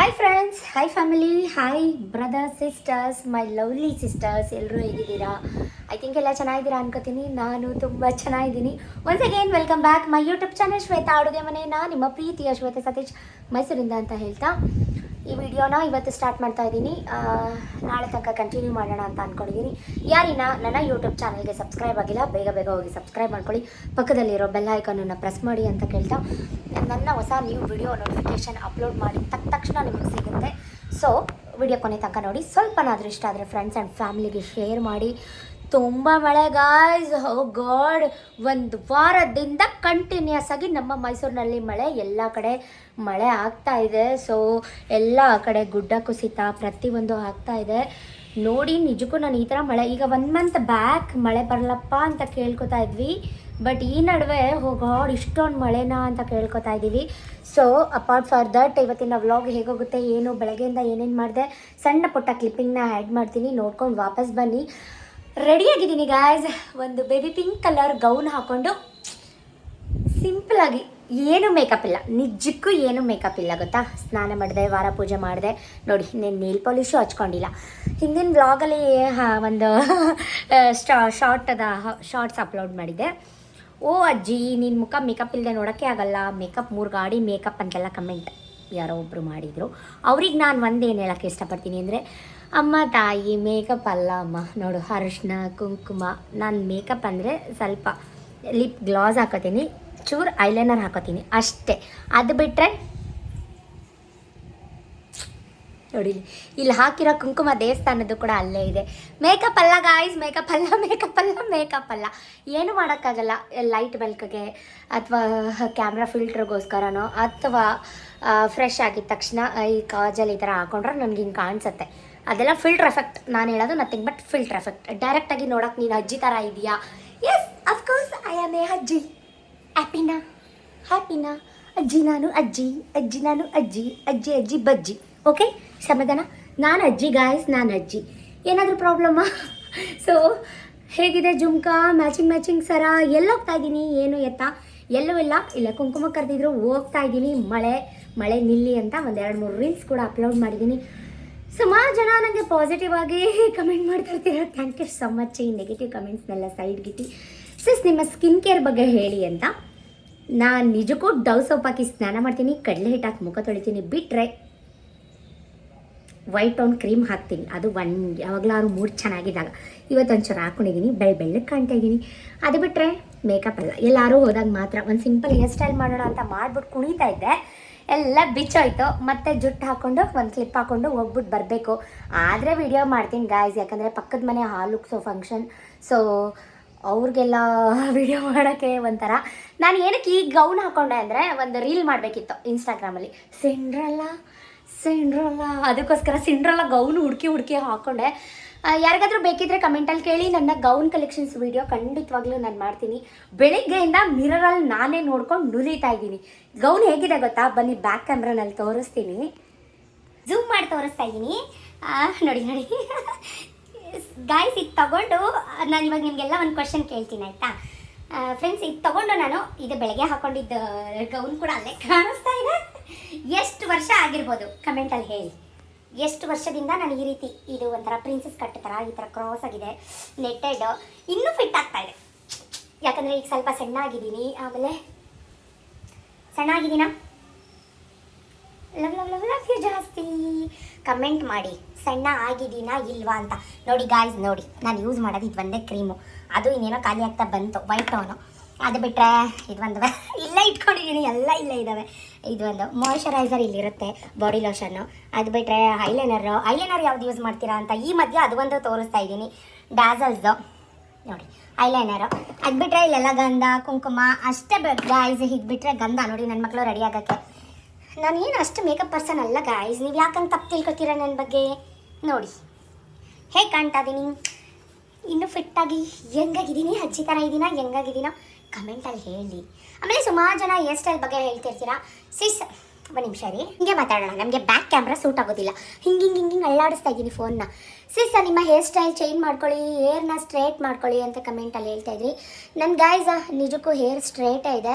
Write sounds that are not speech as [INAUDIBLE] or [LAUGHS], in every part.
Hi friends hi family hi brothers sisters my lovely sisters ಎಲ್ಲರೂ ಹೇಗಿದ್ದೀರಾ? I think ಎಲ್ಲ ಚೆನ್ನಾಗಿದ್ದೀರಾ ಅನ್ಕೋತೀನಿ. ನಾನು ತುಂಬ ಚೆನ್ನಾಗಿದ್ದೀನಿ. Once again welcome back my YouTube channel Shwetha ಅಡುಗೆ ನಾನು ನಿಮ್ಮ ಪ್ರೀತಿಯ ಶ್ವೇತಾ ಸತೀಶ್ ಮೈಸೂರಿಂದ ಅಂತ ಹೇಳ್ತಾ. ಈ ವಿಡಿಯೋನ ಇವತ್ತು ಸ್ಟಾರ್ಟ್ ಮಾಡ್ತಾ ಇದ್ದೀನಿ. ನಾಳೆ ತನಕ ಕಂಟಿನ್ಯೂ ಮಾಡೋಣ ಅಂತ ಅಂದ್ಕೊಂಡಿದ್ದೀನಿ ಯಾರಿನ ನನ್ನ ಯೂಟ್ಯೂಬ್ ಚಾನಲ್ಗೆ ಸಬ್ಸ್ಕ್ರೈಬ್ ಆಗಿಲ್ಲ, ಬೇಗ ಬೇಗ ಹೋಗಿ ಸಬ್ಸ್ಕ್ರೈಬ್ ಮಾಡ್ಕೊಳ್ಳಿ. ಪಕ್ಕದಲ್ಲಿರೋ ಬೆಲ್ ಐಕನನ್ನು ಪ್ರೆಸ್ ಮಾಡಿ ಅಂತ ಕೇಳ್ತಾ ನನ್ನ ಹೊಸ ನ್ಯೂ ವಿಡಿಯೋ ನೋಟಿಫಿಕೇಷನ್ ಅಪ್ಲೋಡ್ ಮಾಡಿ ತಕ್ಕ ತಕ್ಷಣ ನಿಮಗೆ ಸಿಗುತ್ತೆ. ಸೊ ವಿಡಿಯೋ ಕೊನೆ ತನಕ ನೋಡಿ. ಸ್ವಲ್ಪನಾದರೂ ಇಷ್ಟ ಆದರೆ ಫ್ರೆಂಡ್ಸ್ ಆ್ಯಂಡ್ ಫ್ಯಾಮಿಲಿಗೆ ಶೇರ್ ಮಾಡಿ. ತುಂಬ ಮಳೆ ಗಾಯ್ಸ್ ಹೋ ಗಾಡ್ ಒಂದು ವಾರದಿಂದ ಕಂಟಿನ್ಯೂಸ್ ಆಗಿ ನಮ್ಮ ಮೈಸೂರಿನಲ್ಲಿ ಮಳೆ, ಎಲ್ಲ ಕಡೆ ಮಳೆ ಆಗ್ತಾ ಇದೆ. ಸೊ ಎಲ್ಲ ಕಡೆ ಗುಡ್ಡ ಕುಸಿತ ಪ್ರತಿಯೊಂದು ಆಗ್ತಾ ಇದೆ. ನೋಡಿ, ನಿಜಕ್ಕೂ ನಾನು ಈ ಥರ ಮಳೆ, ಈಗ ಒನ್ ಮಂತ್ ಬ್ಯಾಕ್ ಮಳೆ ಬರಲಪ್ಪ ಅಂತ ಕೇಳ್ಕೊತಾ ಇದ್ವಿ. ಬಟ್ ಈ ನಡುವೆ ಗಾಡ್ ಇಷ್ಟೊಂದು ಮಳೆನಾ ಅಂತ ಕೇಳ್ಕೊತಾ ಇದ್ದೀವಿ. ಸೊ ಅಪಾರ್ಟ್ ಫಾರ್ ದಟ್ ಇವತ್ತಿನ ವ್ಲಾಗ್ ಹೇಗೋಗುತ್ತೆ, ಏನು, ಬೆಳಗ್ಗೆಯಿಂದ ಏನೇನು ಮಾಡಿದೆ, ಸಣ್ಣ ಪುಟ್ಟ ಕ್ಲಿಪ್ಪಿಂಗ್ನ ಆ್ಯಡ್ ಮಾಡ್ತೀನಿ. ನೋಡ್ಕೊಂಡು ವಾಪಸ್ ಬನ್ನಿ. ರೆಡಿಯಾಗಿದ್ದೀನಿ ಗಾಯ್ಸ್ ಒಂದು ಬೇಬಿ ಪಿಂಕ್ ಕಲರ್ ಗೌನ್ ಹಾಕ್ಕೊಂಡು ಸಿಂಪಲ್ ಆಗಿ ಏನು ಮೇಕಪ್ ಇಲ್ಲ. ನಿಜಕ್ಕೂ ಏನು ಮೇಕಪ್ ಇಲ್ಲ, ಗೊತ್ತಾ? ಸ್ನಾನ ಮಾಡಿದೆ, ವಾರ ಪೂಜೆ ಮಾಡಿದೆ. ನೋಡಿ నేను ನೇಲ್ ಪಾಲಿಶು ಹಚ್ಕೊಂಡಿಲ್ಲ. ಹಿಂದಿನ ವ್ಲಾಗಲ್ಲಿ ಒಂದು [LAUGHS] ಸ್ಟಾ ಶಾರ್ಟ್ ಅದ ಶಾರ್ಟ್ಸ್ ಅಪ್ಲೋಡ್ ಮಾಡಿದ್ದೆ. ಓ, ಅಜ್ಜಿ ನಿನ್ನ ಮುಖ ಮೇಕಪ್ ಇಲ್ಲದೆ ನೋಡೋಕ್ಕೆ ಆಗಲ್ಲ. ಮೇಕಪ್ ಮೂರು ಗಾಡಿ ಮೇಕಪ್ ಅಂತೆಲ್ಲ ಕಮೆಂಟ್ ಯಾರೋ ಒಬ್ಬರು ಮಾಡಿದರು. ಅವ್ರಿಗೆ ನಾನು ಒಂದೇನು ಹೇಳೋಕ್ಕೆ ಇಷ್ಟಪಡ್ತೀನಿ ಅಂದರೆ ಅಮ್ಮ, ತಾಯಿ ಮೇಕಪ್ ಅಲ್ಲ ಅಮ್ಮ. ನೋಡು, ಅರಿಶಿನ, ಕುಂಕುಮ. ನಾನು ಮೇಕಪ್ ಅಂದರೆ ಸ್ವಲ್ಪ ಲಿಪ್ ಗ್ಲಾಸ್ ಹಾಕೋತೀನಿ, ಚೂರು ಐಲೈನರ್ ಹಾಕೋತೀನಿ, ಅಷ್ಟೇ. ಅದು ಬಿಟ್ಟರೆ ನೋಡಿ, ಇಲ್ಲಿ. ಹಾಕಿರೋ ಕುಂಕುಮ ದೇವಸ್ಥಾನದ್ದು ಕೂಡ ಅಲ್ಲೇ ಇದೆ. ಮೇಕಪ್ ಅಲ್ಲ ಗಾಯ್ಸ್ ಮೇಕಪ್ ಅಲ್ಲ ಮೇಕಪ್ ಅಲ್ಲ ಮೇಕಪ್ ಅಲ್ಲ. ಏನು ಮಾಡೋಕ್ಕಾಗಲ್ಲ. ಲೈಟ್ ಬೆಲ್ಕ್ಗೆ ಅಥವಾ ಕ್ಯಾಮ್ರಾ ಫಿಲ್ಟ್ರಿಗೋಸ್ಕರನೋ ಅಥವಾ ಫ್ರೆಶ್ ಆಗಿದ ತಕ್ಷಣ ಈ ಕಾಜಲ್ಲಿ ಈ ಥರ ಹಾಕೊಂಡ್ರೆ ನನಗೆ ಹಿಂಗೆ ಕಾಣಿಸುತ್ತೆ. ಅದೆಲ್ಲ ಫಿಲ್ಟರ್ ಎಫೆಕ್ಟ್ ನಾನು ಹೇಳೋದು ನಥಿಂಗ್ ಬಟ್ ಫಿಲ್ಟರ್ ಎಫೆಕ್ಟ್ ಡೈರೆಕ್ಟಾಗಿ ನೋಡೋಕೆ ನೀನು ಅಜ್ಜಿ ಥರ ಇದೆಯಾ? Yes of course I am a ಅಜ್ಜಿ. ಹ್ಯಾಪಿನಾ ಹ್ಯಾಪಿನಾ ಅಜ್ಜಿ ನಾನು ಅಜ್ಜಿ. ಅಜ್ಜಿ ನಾನು ಅಜ್ಜಿ. ಅಜ್ಜಿ ಅಜ್ಜಿ, ಬಜ್ಜಿ. ಓಕೆ ಸಮಾಧಾನ? ನಾನು ಅಜ್ಜಿ ಗಾಯ್ಸ್ ನಾನು ಅಜ್ಜಿ. ಏನಾದರೂ ಪ್ರಾಬ್ಲಮ್ಮಾ ಸೊ ಹೇಗಿದೆ ಜುಮ್ಕಾ? ಮ್ಯಾಚಿಂಗ್ ಮ್ಯಾಚಿಂಗ್ ಸರ? ಎಲ್ಲೋಗ್ತಾ ಇದ್ದೀನಿ ಏನು ಎತ್ತ? ಎಲ್ಲೂ ಇಲ್ಲ. ಇಲ್ಲ ಕುಂಕುಮ ಕರೆದಿದ್ರು, ಹೋಗ್ತಾ ಇದ್ದೀನಿ ಮಳೆ ಮಳೆ ನಿಲ್ಲಿ ಅಂತ ಒಂದೆರಡು ಮೂರು ರೀಲ್ಸ್ ಕೂಡ ಅಪ್ಲೋಡ್ ಮಾಡಿದ್ದೀನಿ ಸುಮಾರು ಜನ ನನಗೆ ಪಾಸಿಟಿವ್ ಆಗಿ ಕಮೆಂಟ್ ಮಾಡ್ತಾ ಇರ್ತೀರ ಥ್ಯಾಂಕ್ ಯು ಸೊ ಮಚ್ ಈ ನೆಗೆಟಿವ್ ಕಮೆಂಟ್ಸ್ನೆಲ್ಲ ಸೈಡ್ಗಿಟ್ಟು ಸಿಸ್ ನಿಮ್ಮ ಸ್ಕಿನ್ ಕೇರ್ ಬಗ್ಗೆ ಹೇಳಿ ಅಂತ. ನಾನು ನಿಜಕ್ಕೂ ಡವ್ ಸೋಪ್ ಹಾಕಿ ಸ್ನಾನ ಮಾಡ್ತೀನಿ, ಕಡಲೆ ಹಿಟ್ಟು ಹಾಕಿ ಮುಖ ತೊಳಿತೀನಿ ಬಿಟ್ಟರೆ ವೈಟ್ ಟೌನ್ ಕ್ರೀಮ್ ಹಾಕ್ತೀನಿ. ಅದು ಒನ್ ಯಾವಾಗಲಾದ್ರು ಮೂಡ್ ಚೆನ್ನಾಗಿದ್ದಾಗ ಇವತ್ತೊಂಚೂರು ಹಾಕೊಂಡಿದ್ದೀನಿ ಬೆಳೆ ಬೆಳ್ಳಗೆ ಕಾಣ್ತಾ ಇದ್ದೀನಿ ಅದು ಬಿಟ್ಟರೆ ಮೇಕಪ್ ಅಲ್ಲ. ಎಲ್ಲರೂ ಹೋದಾಗ ಮಾತ್ರ ಒಂದು ಸಿಂಪಲ್ ಹೇರ್ ಸ್ಟೈಲ್ ಮಾಡೋಣ ಅಂತ ಮಾಡ್ಬಿಟ್ಟು ಕುಣಿತಾ ಇದ್ದೆ. ಎಲ್ಲ ಬಿಚ್ಚೋಯ್ತು. ಮತ್ತೆ ಜುಟ್ಟು ಹಾಕ್ಕೊಂಡು ಒಂದು ಕ್ಲಿಪ್ ಹಾಕ್ಕೊಂಡು ಹೋಗ್ಬಿಟ್ಟು ಬರಬೇಕು. ಆದರೆ ವಿಡಿಯೋ ಮಾಡ್ತೀನಿ ಗಾಯ್ಸ್ ಯಾಕಂದರೆ ಪಕ್ಕದ ಮನೆ ಹಾಲುಕ್ಸೋ ಫಂಕ್ಷನ್ ಸೊ ಅವ್ರಿಗೆಲ್ಲ ವಿಡಿಯೋ [LAUGHS] ಮಾಡೋಕ್ಕೆ ಒಂಥರ. ನಾನು ಏನಕ್ಕೆ ಈ ಗೌನ್ ಹಾಕೊಂಡೆ ಅಂದರೆ ಒಂದು ರೀಲ್ ಮಾಡಬೇಕಿತ್ತು ಇನ್ಸ್ಟಾಗ್ರಾಮಲ್ಲಿ ಸಿಂಡ್ರಲ್ಲ ಸಿಂಡ್ರಲ್ಲ ಅದಕ್ಕೋಸ್ಕರ ಸಿಂಡ್ರಲ್ಲ ಗೌನ್ ಹುಡುಕಿ ಹುಡುಕಿ ಹಾಕ್ಕೊಂಡೆ ಯಾರಿಗಾದರೂ ಬೇಕಿದ್ರೆ ಕಮೆಂಟಲ್ಲಿ ಕೇಳಿ. ನನ್ನ ಗೌನ್ ಕಲೆಕ್ಷನ್ಸ್ ವಿಡಿಯೋ ಖಂಡಿತವಾಗ್ಲೂ ನಾನು ಮಾಡ್ತೀನಿ. ಬೆಳಿಗ್ಗೆಯಿಂದ ಮಿರರಲ್ಲಿ ನಾನೇ ನೋಡ್ಕೊಂಡು ನುಲಿತಾ ಇದ್ದೀನಿ. ಗೌನ್ ಹೇಗಿದೆ ಗೊತ್ತಾ? ಬನ್ನಿ ಬ್ಯಾಕ್ ಕ್ಯಾಮ್ರಾನಲ್ಲಿ ತೋರಿಸ್ತೀನಿ. ಝೂಮ್ ಮಾಡಿ ತೋರಿಸ್ತಾ ಇದ್ದೀನಿ. ನೋಡಿ ನೋಡಿ. ಗಾಯ್ಸ್ ಇದು ತಗೊಂಡು, ನಾನು ಇವಾಗ ನಿಮಗೆಲ್ಲ ಒಂದು ಕ್ವಶನ್ ಕೇಳ್ತೀನಿ, ಆಯಿತಾ? ಫ್ರೆಂಡ್ಸ್ ಇದು ತಗೊಂಡು ನಾನು ಇದು ಬೆಳಗ್ಗೆ ಹಾಕೊಂಡಿದ್ದ ಗೌನ್ ಕೂಡ ಅಲ್ಲೇ ಕಾಣಿಸ್ತಾ ಇದೆ. ಎಷ್ಟು ವರ್ಷ ಆಗಿರ್ಬೋದು? ಕಮೆಂಟಲ್ಲಿ ಹೇಳಿ. ಎಷ್ಟು ವರ್ಷದಿಂದ ನಾನು ಈ ರೀತಿ ಇದು ಒಂಥರ ಪ್ರಿನ್ಸಸ್ ಕಟ್ ಥರ ಈ ಥರ ಕ್ರಾಸ್ ಆಗಿದೆ ನೆಟ್ಟೆಡ್ ಇನ್ನೂ ಫಿಟ್ ಆಗ್ತಾ ಇದೆ. ಯಾಕಂದರೆ ಈಗ ಸ್ವಲ್ಪ ಸಣ್ಣ ಆಗಿದ್ದೀನಿ ಆಮೇಲೆ ಸಣ್ಣ ಆಗಿದ್ದೀನಾ ಲವ್ ಲವ್ ಲವ್ ಲವ್ ಜಾಸ್ತಿ. ಕಮೆಂಟ್ ಮಾಡಿ. ಸಣ್ಣ ಆಗಿದ್ದೀನಾ ಇಲ್ವಾ ಅಂತ. ನೋಡಿ ಗಾಯ್ಸ್ ನೋಡಿ. ನಾನು ಯೂಸ್ ಮಾಡೋದು ಇದು ಒಂದೇ ಕ್ರೀಮು ಅದು ಇನ್ನೇನೋ ಖಾಲಿ ಆಗ್ತಾ ಬಂತು. ವೈಟ್ ಟೋನು ಅದು ಬಿಟ್ಟರೆ ಇದು ಒಂದು [LAUGHS] ಇಲ್ಲ ಇಟ್ಕೊಂಡಿದ್ದೀನಿ. ಎಲ್ಲ ಇಲ್ಲೇ ಇದ್ದಾವೆ. ಇದು ಒಂದು ಇಲ್ಲಿ ಇಲ್ಲಿರುತ್ತೆ. ಬಾಡಿ ಲೋಷನ್ನು ಅದು ಬಿಟ್ಟರೆ ಐಲೈನರು ಐಲೈನರ್ ಯಾವ್ದು ಯೂಸ್ ಮಾಡ್ತೀರಾ ಅಂತ ಈ ಮಧ್ಯೆ ಅದು ಒಂದು ತೋರಿಸ್ತಾ ಇದ್ದೀನಿ. ಡಾಸಲ್ಸ್ದು ನೋಡಿ ಐಲೈನರು ಅದು ಬಿಟ್ಟರೆ ಇಲ್ಲೆಲ್ಲ ಗಂಧ, ಕುಂಕುಮ, ಅಷ್ಟೇ ಗಾಯ್ಸ್ ಹೀಗೆ ಬಿಟ್ಟರೆ ಗಂಧ. ನೋಡಿ ನನ್ನ ಮಕ್ಕಳು ರೆಡಿ ಆಗೋಕ್ಕೆ. ನಾನು ಏನು ಅಷ್ಟು ಮೇಕಪ್ ಪರ್ಸನ್ ಅಲ್ಲ ಗಾಯ್ಸ್ ನೀವು ಯಾಕಂತ ತಪ್ಪು ತಿಳ್ಕೊತೀರ ನನ್ನ ಬಗ್ಗೆ? ನೋಡಿ. ಹೇಗೆ ಕಾಣ್ತಾ ಇದ್ದೀನಿ ಇನ್ನೂ ಫಿಟ್ಟಾಗಿ ಹೆಂಗಾಗಿದ್ದೀನಿ? ಅಜ್ಜಿ ಥರ ಇದ್ದೀನ ಹೆಂಗಾಗಿದ್ದೀನೋ? ಕಮೆಂಟಲ್ಲಿ ಹೇಳಿ. ಆಮೇಲೆ ಸುಮಾರು ಜನ ಹೇರ್ ಸ್ಟೈಲ್ ಬಗ್ಗೆ ಹೇಳ್ತಿರ್ತೀರಾ? ಸಿಸ್ ಒಂದು ನಿಮಿಷ ರೀ ಹಿಂಗೆ ಮಾತಾಡೋಣ. ನಮಗೆ ಬ್ಯಾಕ್ ಕ್ಯಾಮ್ರಾ ಸೂಟ್ ಆಗೋದಿಲ್ಲ. ಹಿಂಗೆ ಹಿಂಗೆ ಹಿಂಗೆ ಹಿಂಗೆ ಅಳ್ಳಾಡಿಸ್ತಾ ಇದ್ದೀನಿ ಫೋನ್ನ ಸಿಸ್ ನಿಮ್ಮ ಹೇರ್ ಸ್ಟೈಲ್ ಚೇಂಜ್ ಮಾಡ್ಕೊಳ್ಳಿ ಹೇರ್ನ ಸ್ಟ್ರೇಟ್ ಮಾಡ್ಕೊಳ್ಳಿ ಅಂತ ಕಮೆಂಟಲ್ಲಿ ಹೇಳ್ತಾ ಇದ್ರಿ. ನನ್ನ ಗಾಯ್ಸ್ ನಿಜಕ್ಕೂ ಹೇರ್ ಸ್ಟ್ರೇಟೇ ಇದೆ.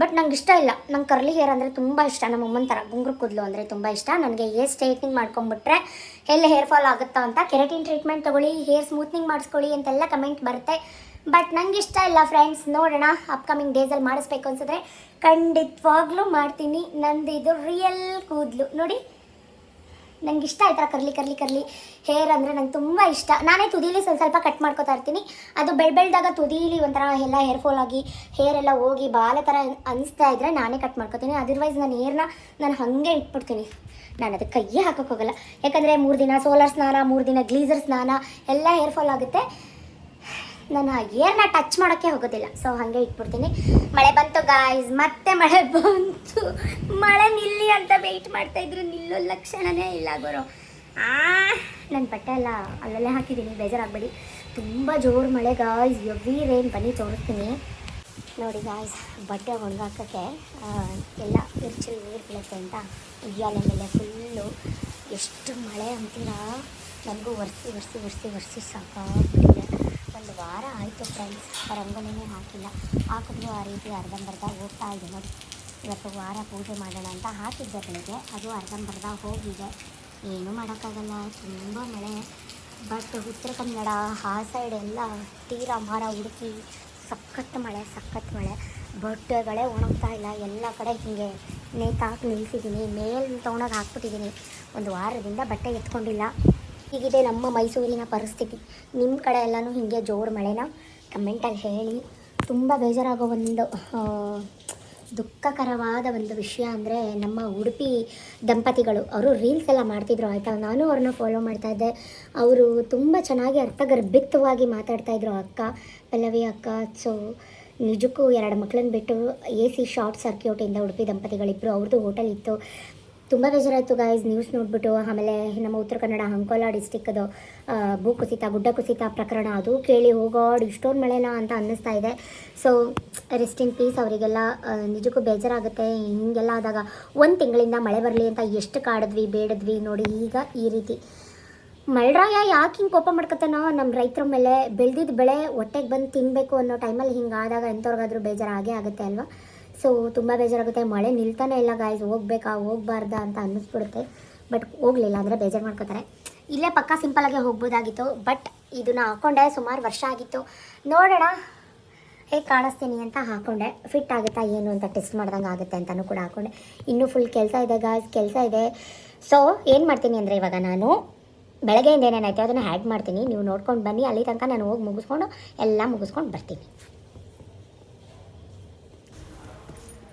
ಬಟ್ ನಂಗೆ ಇಷ್ಟ ಇಲ್ಲ. ನಂಗೆ ಕರ್ಲಿ ಹೇರ್ ಅಂದರೆ ತುಂಬ ಇಷ್ಟ. ನಮ್ಮ ಅಮ್ಮನ ಥರ ಗುಂಗುರು ಕೂದಲು ಅಂದರೆ ತುಂಬ ಇಷ್ಟ. ನನಗೆ ಹೇರ್ ಸ್ಟ್ರೈಟ್ನಿಂಗ್ ಮಾಡ್ಕೊಂಬಿಟ್ರೆ ಎಲ್ಲ ಹೇರ್ ಫಾಲ್ ಆಗುತ್ತಾ ಅಂತ ಕೆರೆಟಿನ್ ಟ್ರೀಟ್ಮೆಂಟ್ ತೊಗೊಳ್ಳಿ ಹೇರ್ ಸ್ಮೂತ್ನಿಂಗ್ ಮಾಡಿಸ್ಕೊಳ್ಳಿ ಅಂತೆಲ್ಲ ಕಮೆಂಟ್ ಬರುತ್ತೆ. ಬಟ್ ನಂಗೆ ಇಷ್ಟ ಇಲ್ಲ ಫ್ರೆಂಡ್ಸ್ ನೋಡೋಣ ಅಪ್ಕಮಿಂಗ್ ಡೇಸಲ್ಲಿ ಮಾಡಿಸ್ಬೇಕು ಅನ್ಸಿದ್ರೆ ಖಂಡಿತವಾಗ್ಲೂ ಮಾಡ್ತೀನಿ. ನಂದು ಇದು ರಿಯಲ್ ಕೂದಲು. ನೋಡಿ, ನಂಗೆ ಇಷ್ಟ ಆಯ್ತಾ ಕರ್ಲಿ ಕರ್ಲಿ ಕರ್ಲಿ. ಹೇರ್ ಅಂದರೆ ನಂಗೆ ತುಂಬ ಇಷ್ಟ. ನಾನೇ ತುದೀಲಿ ಸ್ವಲ್ಪ ಸ್ವಲ್ಪ ಕಟ್ ಮಾಡ್ಕೊತಾ ಇರ್ತೀನಿ. ಅದು ಬೆಳ್ ಬೆಳ್ದಾಗ ತುದೀಲಿ ಒಂಥರ ಎಲ್ಲ ಹೇರ್ ಫಾಲ್ ಆಗಿ ಹೇರ್ ಎಲ್ಲ ಹೋಗಿ ಬಾಲ ಥರ ಅನಿಸ್ತಾ ಇದ್ದರೆ ನಾನೇ ಕಟ್ ಮಾಡ್ಕೊತೀನಿ. ಅದರ್ವೈಸ್ ನಾನು ಹೇರ್ನ ನಾನು ಹಾಗೆ ಇಟ್ಬಿಡ್ತೀನಿ. ನಾನು ಅದಕ್ಕೆ ಕೈಯೇ ಹಾಕೋಕ್ಕೋಗಲ್ಲ ಯಾಕಂದರೆ ಮೂರು ದಿನ ಸೋಲಾರ್ ಸ್ನಾನ, ಮೂರು ದಿನ ಗ್ಲೀಸರ್ ಸ್ನಾನ, ಎಲ್ಲ ಹೇರ್ ಫಾಲ್ ಆಗುತ್ತೆ. ನಾನು ಏರ್ನ ಟಚ್ ಮಾಡೋಕ್ಕೆ ಹೋಗೋದಿಲ್ಲ. ಸೊ ಹಾಗೆ ಇಟ್ಬಿಡ್ತೀನಿ. ಮಳೆ ಬಂತು ಗಾಯ್ಸ್ ಮತ್ತೆ ಮಳೆ ಬಂತು. ಮಳೆ ನಿಲ್ಲಿ ಅಂತ ವೆಯ್ಟ್ ಮಾಡ್ತಾ ಇದ್ರು. ನಿಲ್ಲೋ ಲಕ್ಷಣನೇ ಇಲ್ಲ, ಗುರು. ಆ ನನ್ನ ಬಟ್ಟೆ ಎಲ್ಲ ಅಲ್ಲಲ್ಲೇ ಹಾಕಿದ್ದೀನಿ. ಬೇಜಾರಾಗಬೇಡಿ. ತುಂಬ ಜೋರು ಮಳೆ ಗಾಯ್ಸ್ ಎವ್ರಿ ರೈನ್ ಬನ್ನಿ, ತೋರಿಸ್ತೀನಿ. ನೋಡಿ ಗಾಯ್ಸ್ ಬಟ್ಟೆ ಒಣಗಾಕೋಕ್ಕೆ ಎಲ್ಲ ಇರ್ಚಲ್ ನೀರು ಬೀಳುತ್ತೆ ಅಂತ ಉಯ್ಯಾಲೆ ಮೇಲೆ ಫುಲ್ಲು ಎಷ್ಟು ಮಳೆ ಅಂತೀರಾ? ನನಗೂ ಒರೆಸಿ ಒರೆಸಿ ಒರೆಸಿ ಒರೆಸಿ ಸಾಕಾಗ್ಬಿಟ್ಟಿದೆ. ಒಂದು ವಾರ ಆಯಿತು ಫ್ರೆಂಡ್ಸ್ ರಂಗೋಲಿನೇ ಹಾಕಿಲ್ಲ. ಹಾಕಿದ್ರು ಆ ರೀತಿ ಅರ್ಧಂಬರ್ಧ ಹೋಗ್ತಾ ಇದೆ ನೋಡಿ. ಇವತ್ತು ವಾರ ಪೂಜೆ ಮಾಡೋಣ ಅಂತ ಹಾಕಿದ್ದೆ ಬೆಳಿಗ್ಗೆ. ಅದು ಅರ್ಧಂಬರ್ಧ ಹೋಗಿದೆ. ಏನೂ ಮಾಡೋಕ್ಕಾಗಲ್ಲ. ತುಂಬ ಮಳೆ. ಬಟ್ ಉತ್ತರ ಕನ್ನಡ, ಆ ಸೈಡ್ ಎಲ್ಲ ತೀರಾ ಮರ ಹುಡುಕಿ ಸಖತ್ ಮಳೆ ಸಖತ್ ಮಳೆ. ಬಟ್ಟೆಗಳೇ ಒಣಗ್ತಾ ಇಲ್ಲ. ಎಲ್ಲ ಕಡೆ ಹೀಗೆ ನೇತಾಕಿ ನಿಲ್ಸಿದ್ದೀನಿ. ಮೇಲೆ ತೊಗೊಂಡೋಗಿ ಹಾಕ್ಬಿಟ್ಟಿದ್ದೀನಿ. ಒಂದು ವಾರದಿಂದ ಬಟ್ಟೆ ಎತ್ಕೊಂಡಿಲ್ಲ. ಹೀಗಿದೆ ನಮ್ಮ ಮೈಸೂರಿನ ಪರಿಸ್ಥಿತಿ. ನಿಮ್ಮ ಕಡೆ ಎಲ್ಲನೂ ಹೀಗೆ ಜೋರು ಮಳೆನ? ಕಮೆಂಟಲ್ಲಿ ಹೇಳಿ. ತುಂಬ ಬೇಜಾರಾಗೋ ಒಂದು ದುಃಖಕರವಾದ ಒಂದು ವಿಷಯ ಅಂದರೆ ನಮ್ಮ ಉಡುಪಿ ದಂಪತಿಗಳು. ಅವರು ರೀಲ್ಸ್ ಎಲ್ಲ ಮಾಡ್ತಿದ್ರು, ಆಯಿತಾ? ನಾನು ಅವ್ರನ್ನ ಫಾಲೋ ಮಾಡ್ತಾ ಇದ್ದೆ. ಅವರು ತುಂಬ ಚೆನ್ನಾಗಿ ಅರ್ಥಗರ್ಭಿತವಾಗಿ ಮಾತಾಡ್ತಾ ಇದ್ರು ಅಕ್ಕ, ಪಲ್ಲವಿ ಅಕ್ಕ. ಸೊ ನಿಜಕ್ಕೂ ಎರಡು ಮಕ್ಕಳನ್ನ ಬಿಟ್ಟು ಎ ಸಿ ಶಾರ್ಟ್ ಸರ್ಕ್ಯೂಟಿಂದ ಉಡುಪಿ ದಂಪತಿಗಳಿಬ್ಬರು ಅವ್ರದ್ದು ಹೋಟೆಲ್ ಇತ್ತು. ತುಂಬ ಬೇಜಾರಾಯಿತು ಗಾಯ್ಸ್ ನ್ಯೂಸ್ ನೋಡಿಬಿಟ್ಟು, ಆಮೇಲೆ ನಮ್ಮ ಉತ್ತರ ಕನ್ನಡ ಅಂಕೋಲಾ ಡಿಸ್ಟಿಕ್ದು ಭೂ ಕುಸಿತ ಗುಡ್ಡ ಕುಸಿತ ಪ್ರಕರಣ ಅದು ಕೇಳಿ ಹೋಗಾಡ್ ಇಷ್ಟೊಂದು ಮಳೆನಾ ಅಂತ ಅನ್ನಿಸ್ತಾ ಇದೆ. ಸೊ ರೆಸ್ಟ್ ಇನ್ ಪೀಸ್ ಅವರಿಗೆಲ್ಲ. ನಿಜಕ್ಕೂ ಬೇಜಾರಾಗುತ್ತೆ. ಹಿಂಗೆಲ್ಲ ಆದಾಗ ಒಂದು ತಿಂಗಳಿಂದ ಮಳೆ ಬರಲಿ ಅಂತ ಎಷ್ಟು ಕಾಡಿದ್ವಿ, ಬೇಡದ್ವಿ ನೋಡಿ ಈಗ ಈ ರೀತಿ. ಮಳ್ರಾಯ ಯಾಕೆ ಹಿಂಗೆ ಕೋಪ ಮಾಡ್ಕೊತಾನೋ ನಮ್ಮ ರೈತರ ಮೇಲೆ ಬೆಳೆದಿದ್ದ ಬೆಳೆ ಹೊಟ್ಟೆಗೆ ಬಂದು ತಿನ್ನಬೇಕು ಅನ್ನೋ ಟೈಮಲ್ಲಿ ಹಿಂಗೆ ಆದಾಗ ಎಂಥವ್ರಿಗಾದ್ರೂ ಬೇಜಾರು ಆಗೇ ಆಗುತ್ತೆ ಅಲ್ವಾ? ಸೊ ತುಂಬ ಬೇಜಾರಾಗುತ್ತೆ. ಮಳೆ ನಿಲ್ತಾನೆ ಇಲ್ಲ ಗಾಯ್ಸ್ ಹೋಗ್ಬೇಕಾ? ಹೋಗ್ಬಾರ್ದಾ ಅಂತ ಅನ್ನಿಸ್ಬಿಡುತ್ತೆ. ಬಟ್ ಹೋಗಲಿಲ್ಲ ಅಂದರೆ ಬೇಜಾರು ಮಾಡ್ಕೋತಾರೆ. ಇಲ್ಲೇ ಪಕ್ಕ ಸಿಂಪಲಾಗೆ ಹೋಗ್ಬೋದಾಗಿತ್ತು. ಬಟ್ ಇದನ್ನ ಹಾಕೊಂಡೆ. ಸುಮಾರು ವರ್ಷ ಆಗಿತ್ತು. ನೋಡೋಣ. ಹೇಗೆ ಕಾಣಿಸ್ತೀನಿ ಅಂತ ಹಾಕೊಂಡೆ. ಫಿಟ್ ಆಗುತ್ತಾ ಏನು ಅಂತ ಟೆಸ್ಟ್ ಮಾಡ್ದಂಗೆ ಆಗುತ್ತೆ ಅಂತಲೂ ಕೂಡ ಹಾಕೊಂಡೆ. ಇನ್ನೂ ಫುಲ್ ಕೆಲಸ ಇದೆ ಗಾಯ್ಸ್ ಕೆಲಸ ಇದೆ. ಸೊ ಏನು ಮಾಡ್ತೀನಿ ಅಂದರೆ ಇವಾಗ ನಾನು ಬೆಳಗ್ಗೆಯಿಂದ ಏನೇನಾಯ್ತು ಅದನ್ನು ಆ್ಯಡ್ ಮಾಡ್ತೀನಿ. ನೀವು ನೋಡ್ಕೊಂಡು ಬನ್ನಿ. ಅಲ್ಲಿ ತನಕ ನಾನು ಹೋಗಿ ಮುಗಿಸ್ಕೊಂಡು, ಎಲ್ಲ ಮುಗಿಸ್ಕೊಂಡು ಬರ್ತೀನಿ.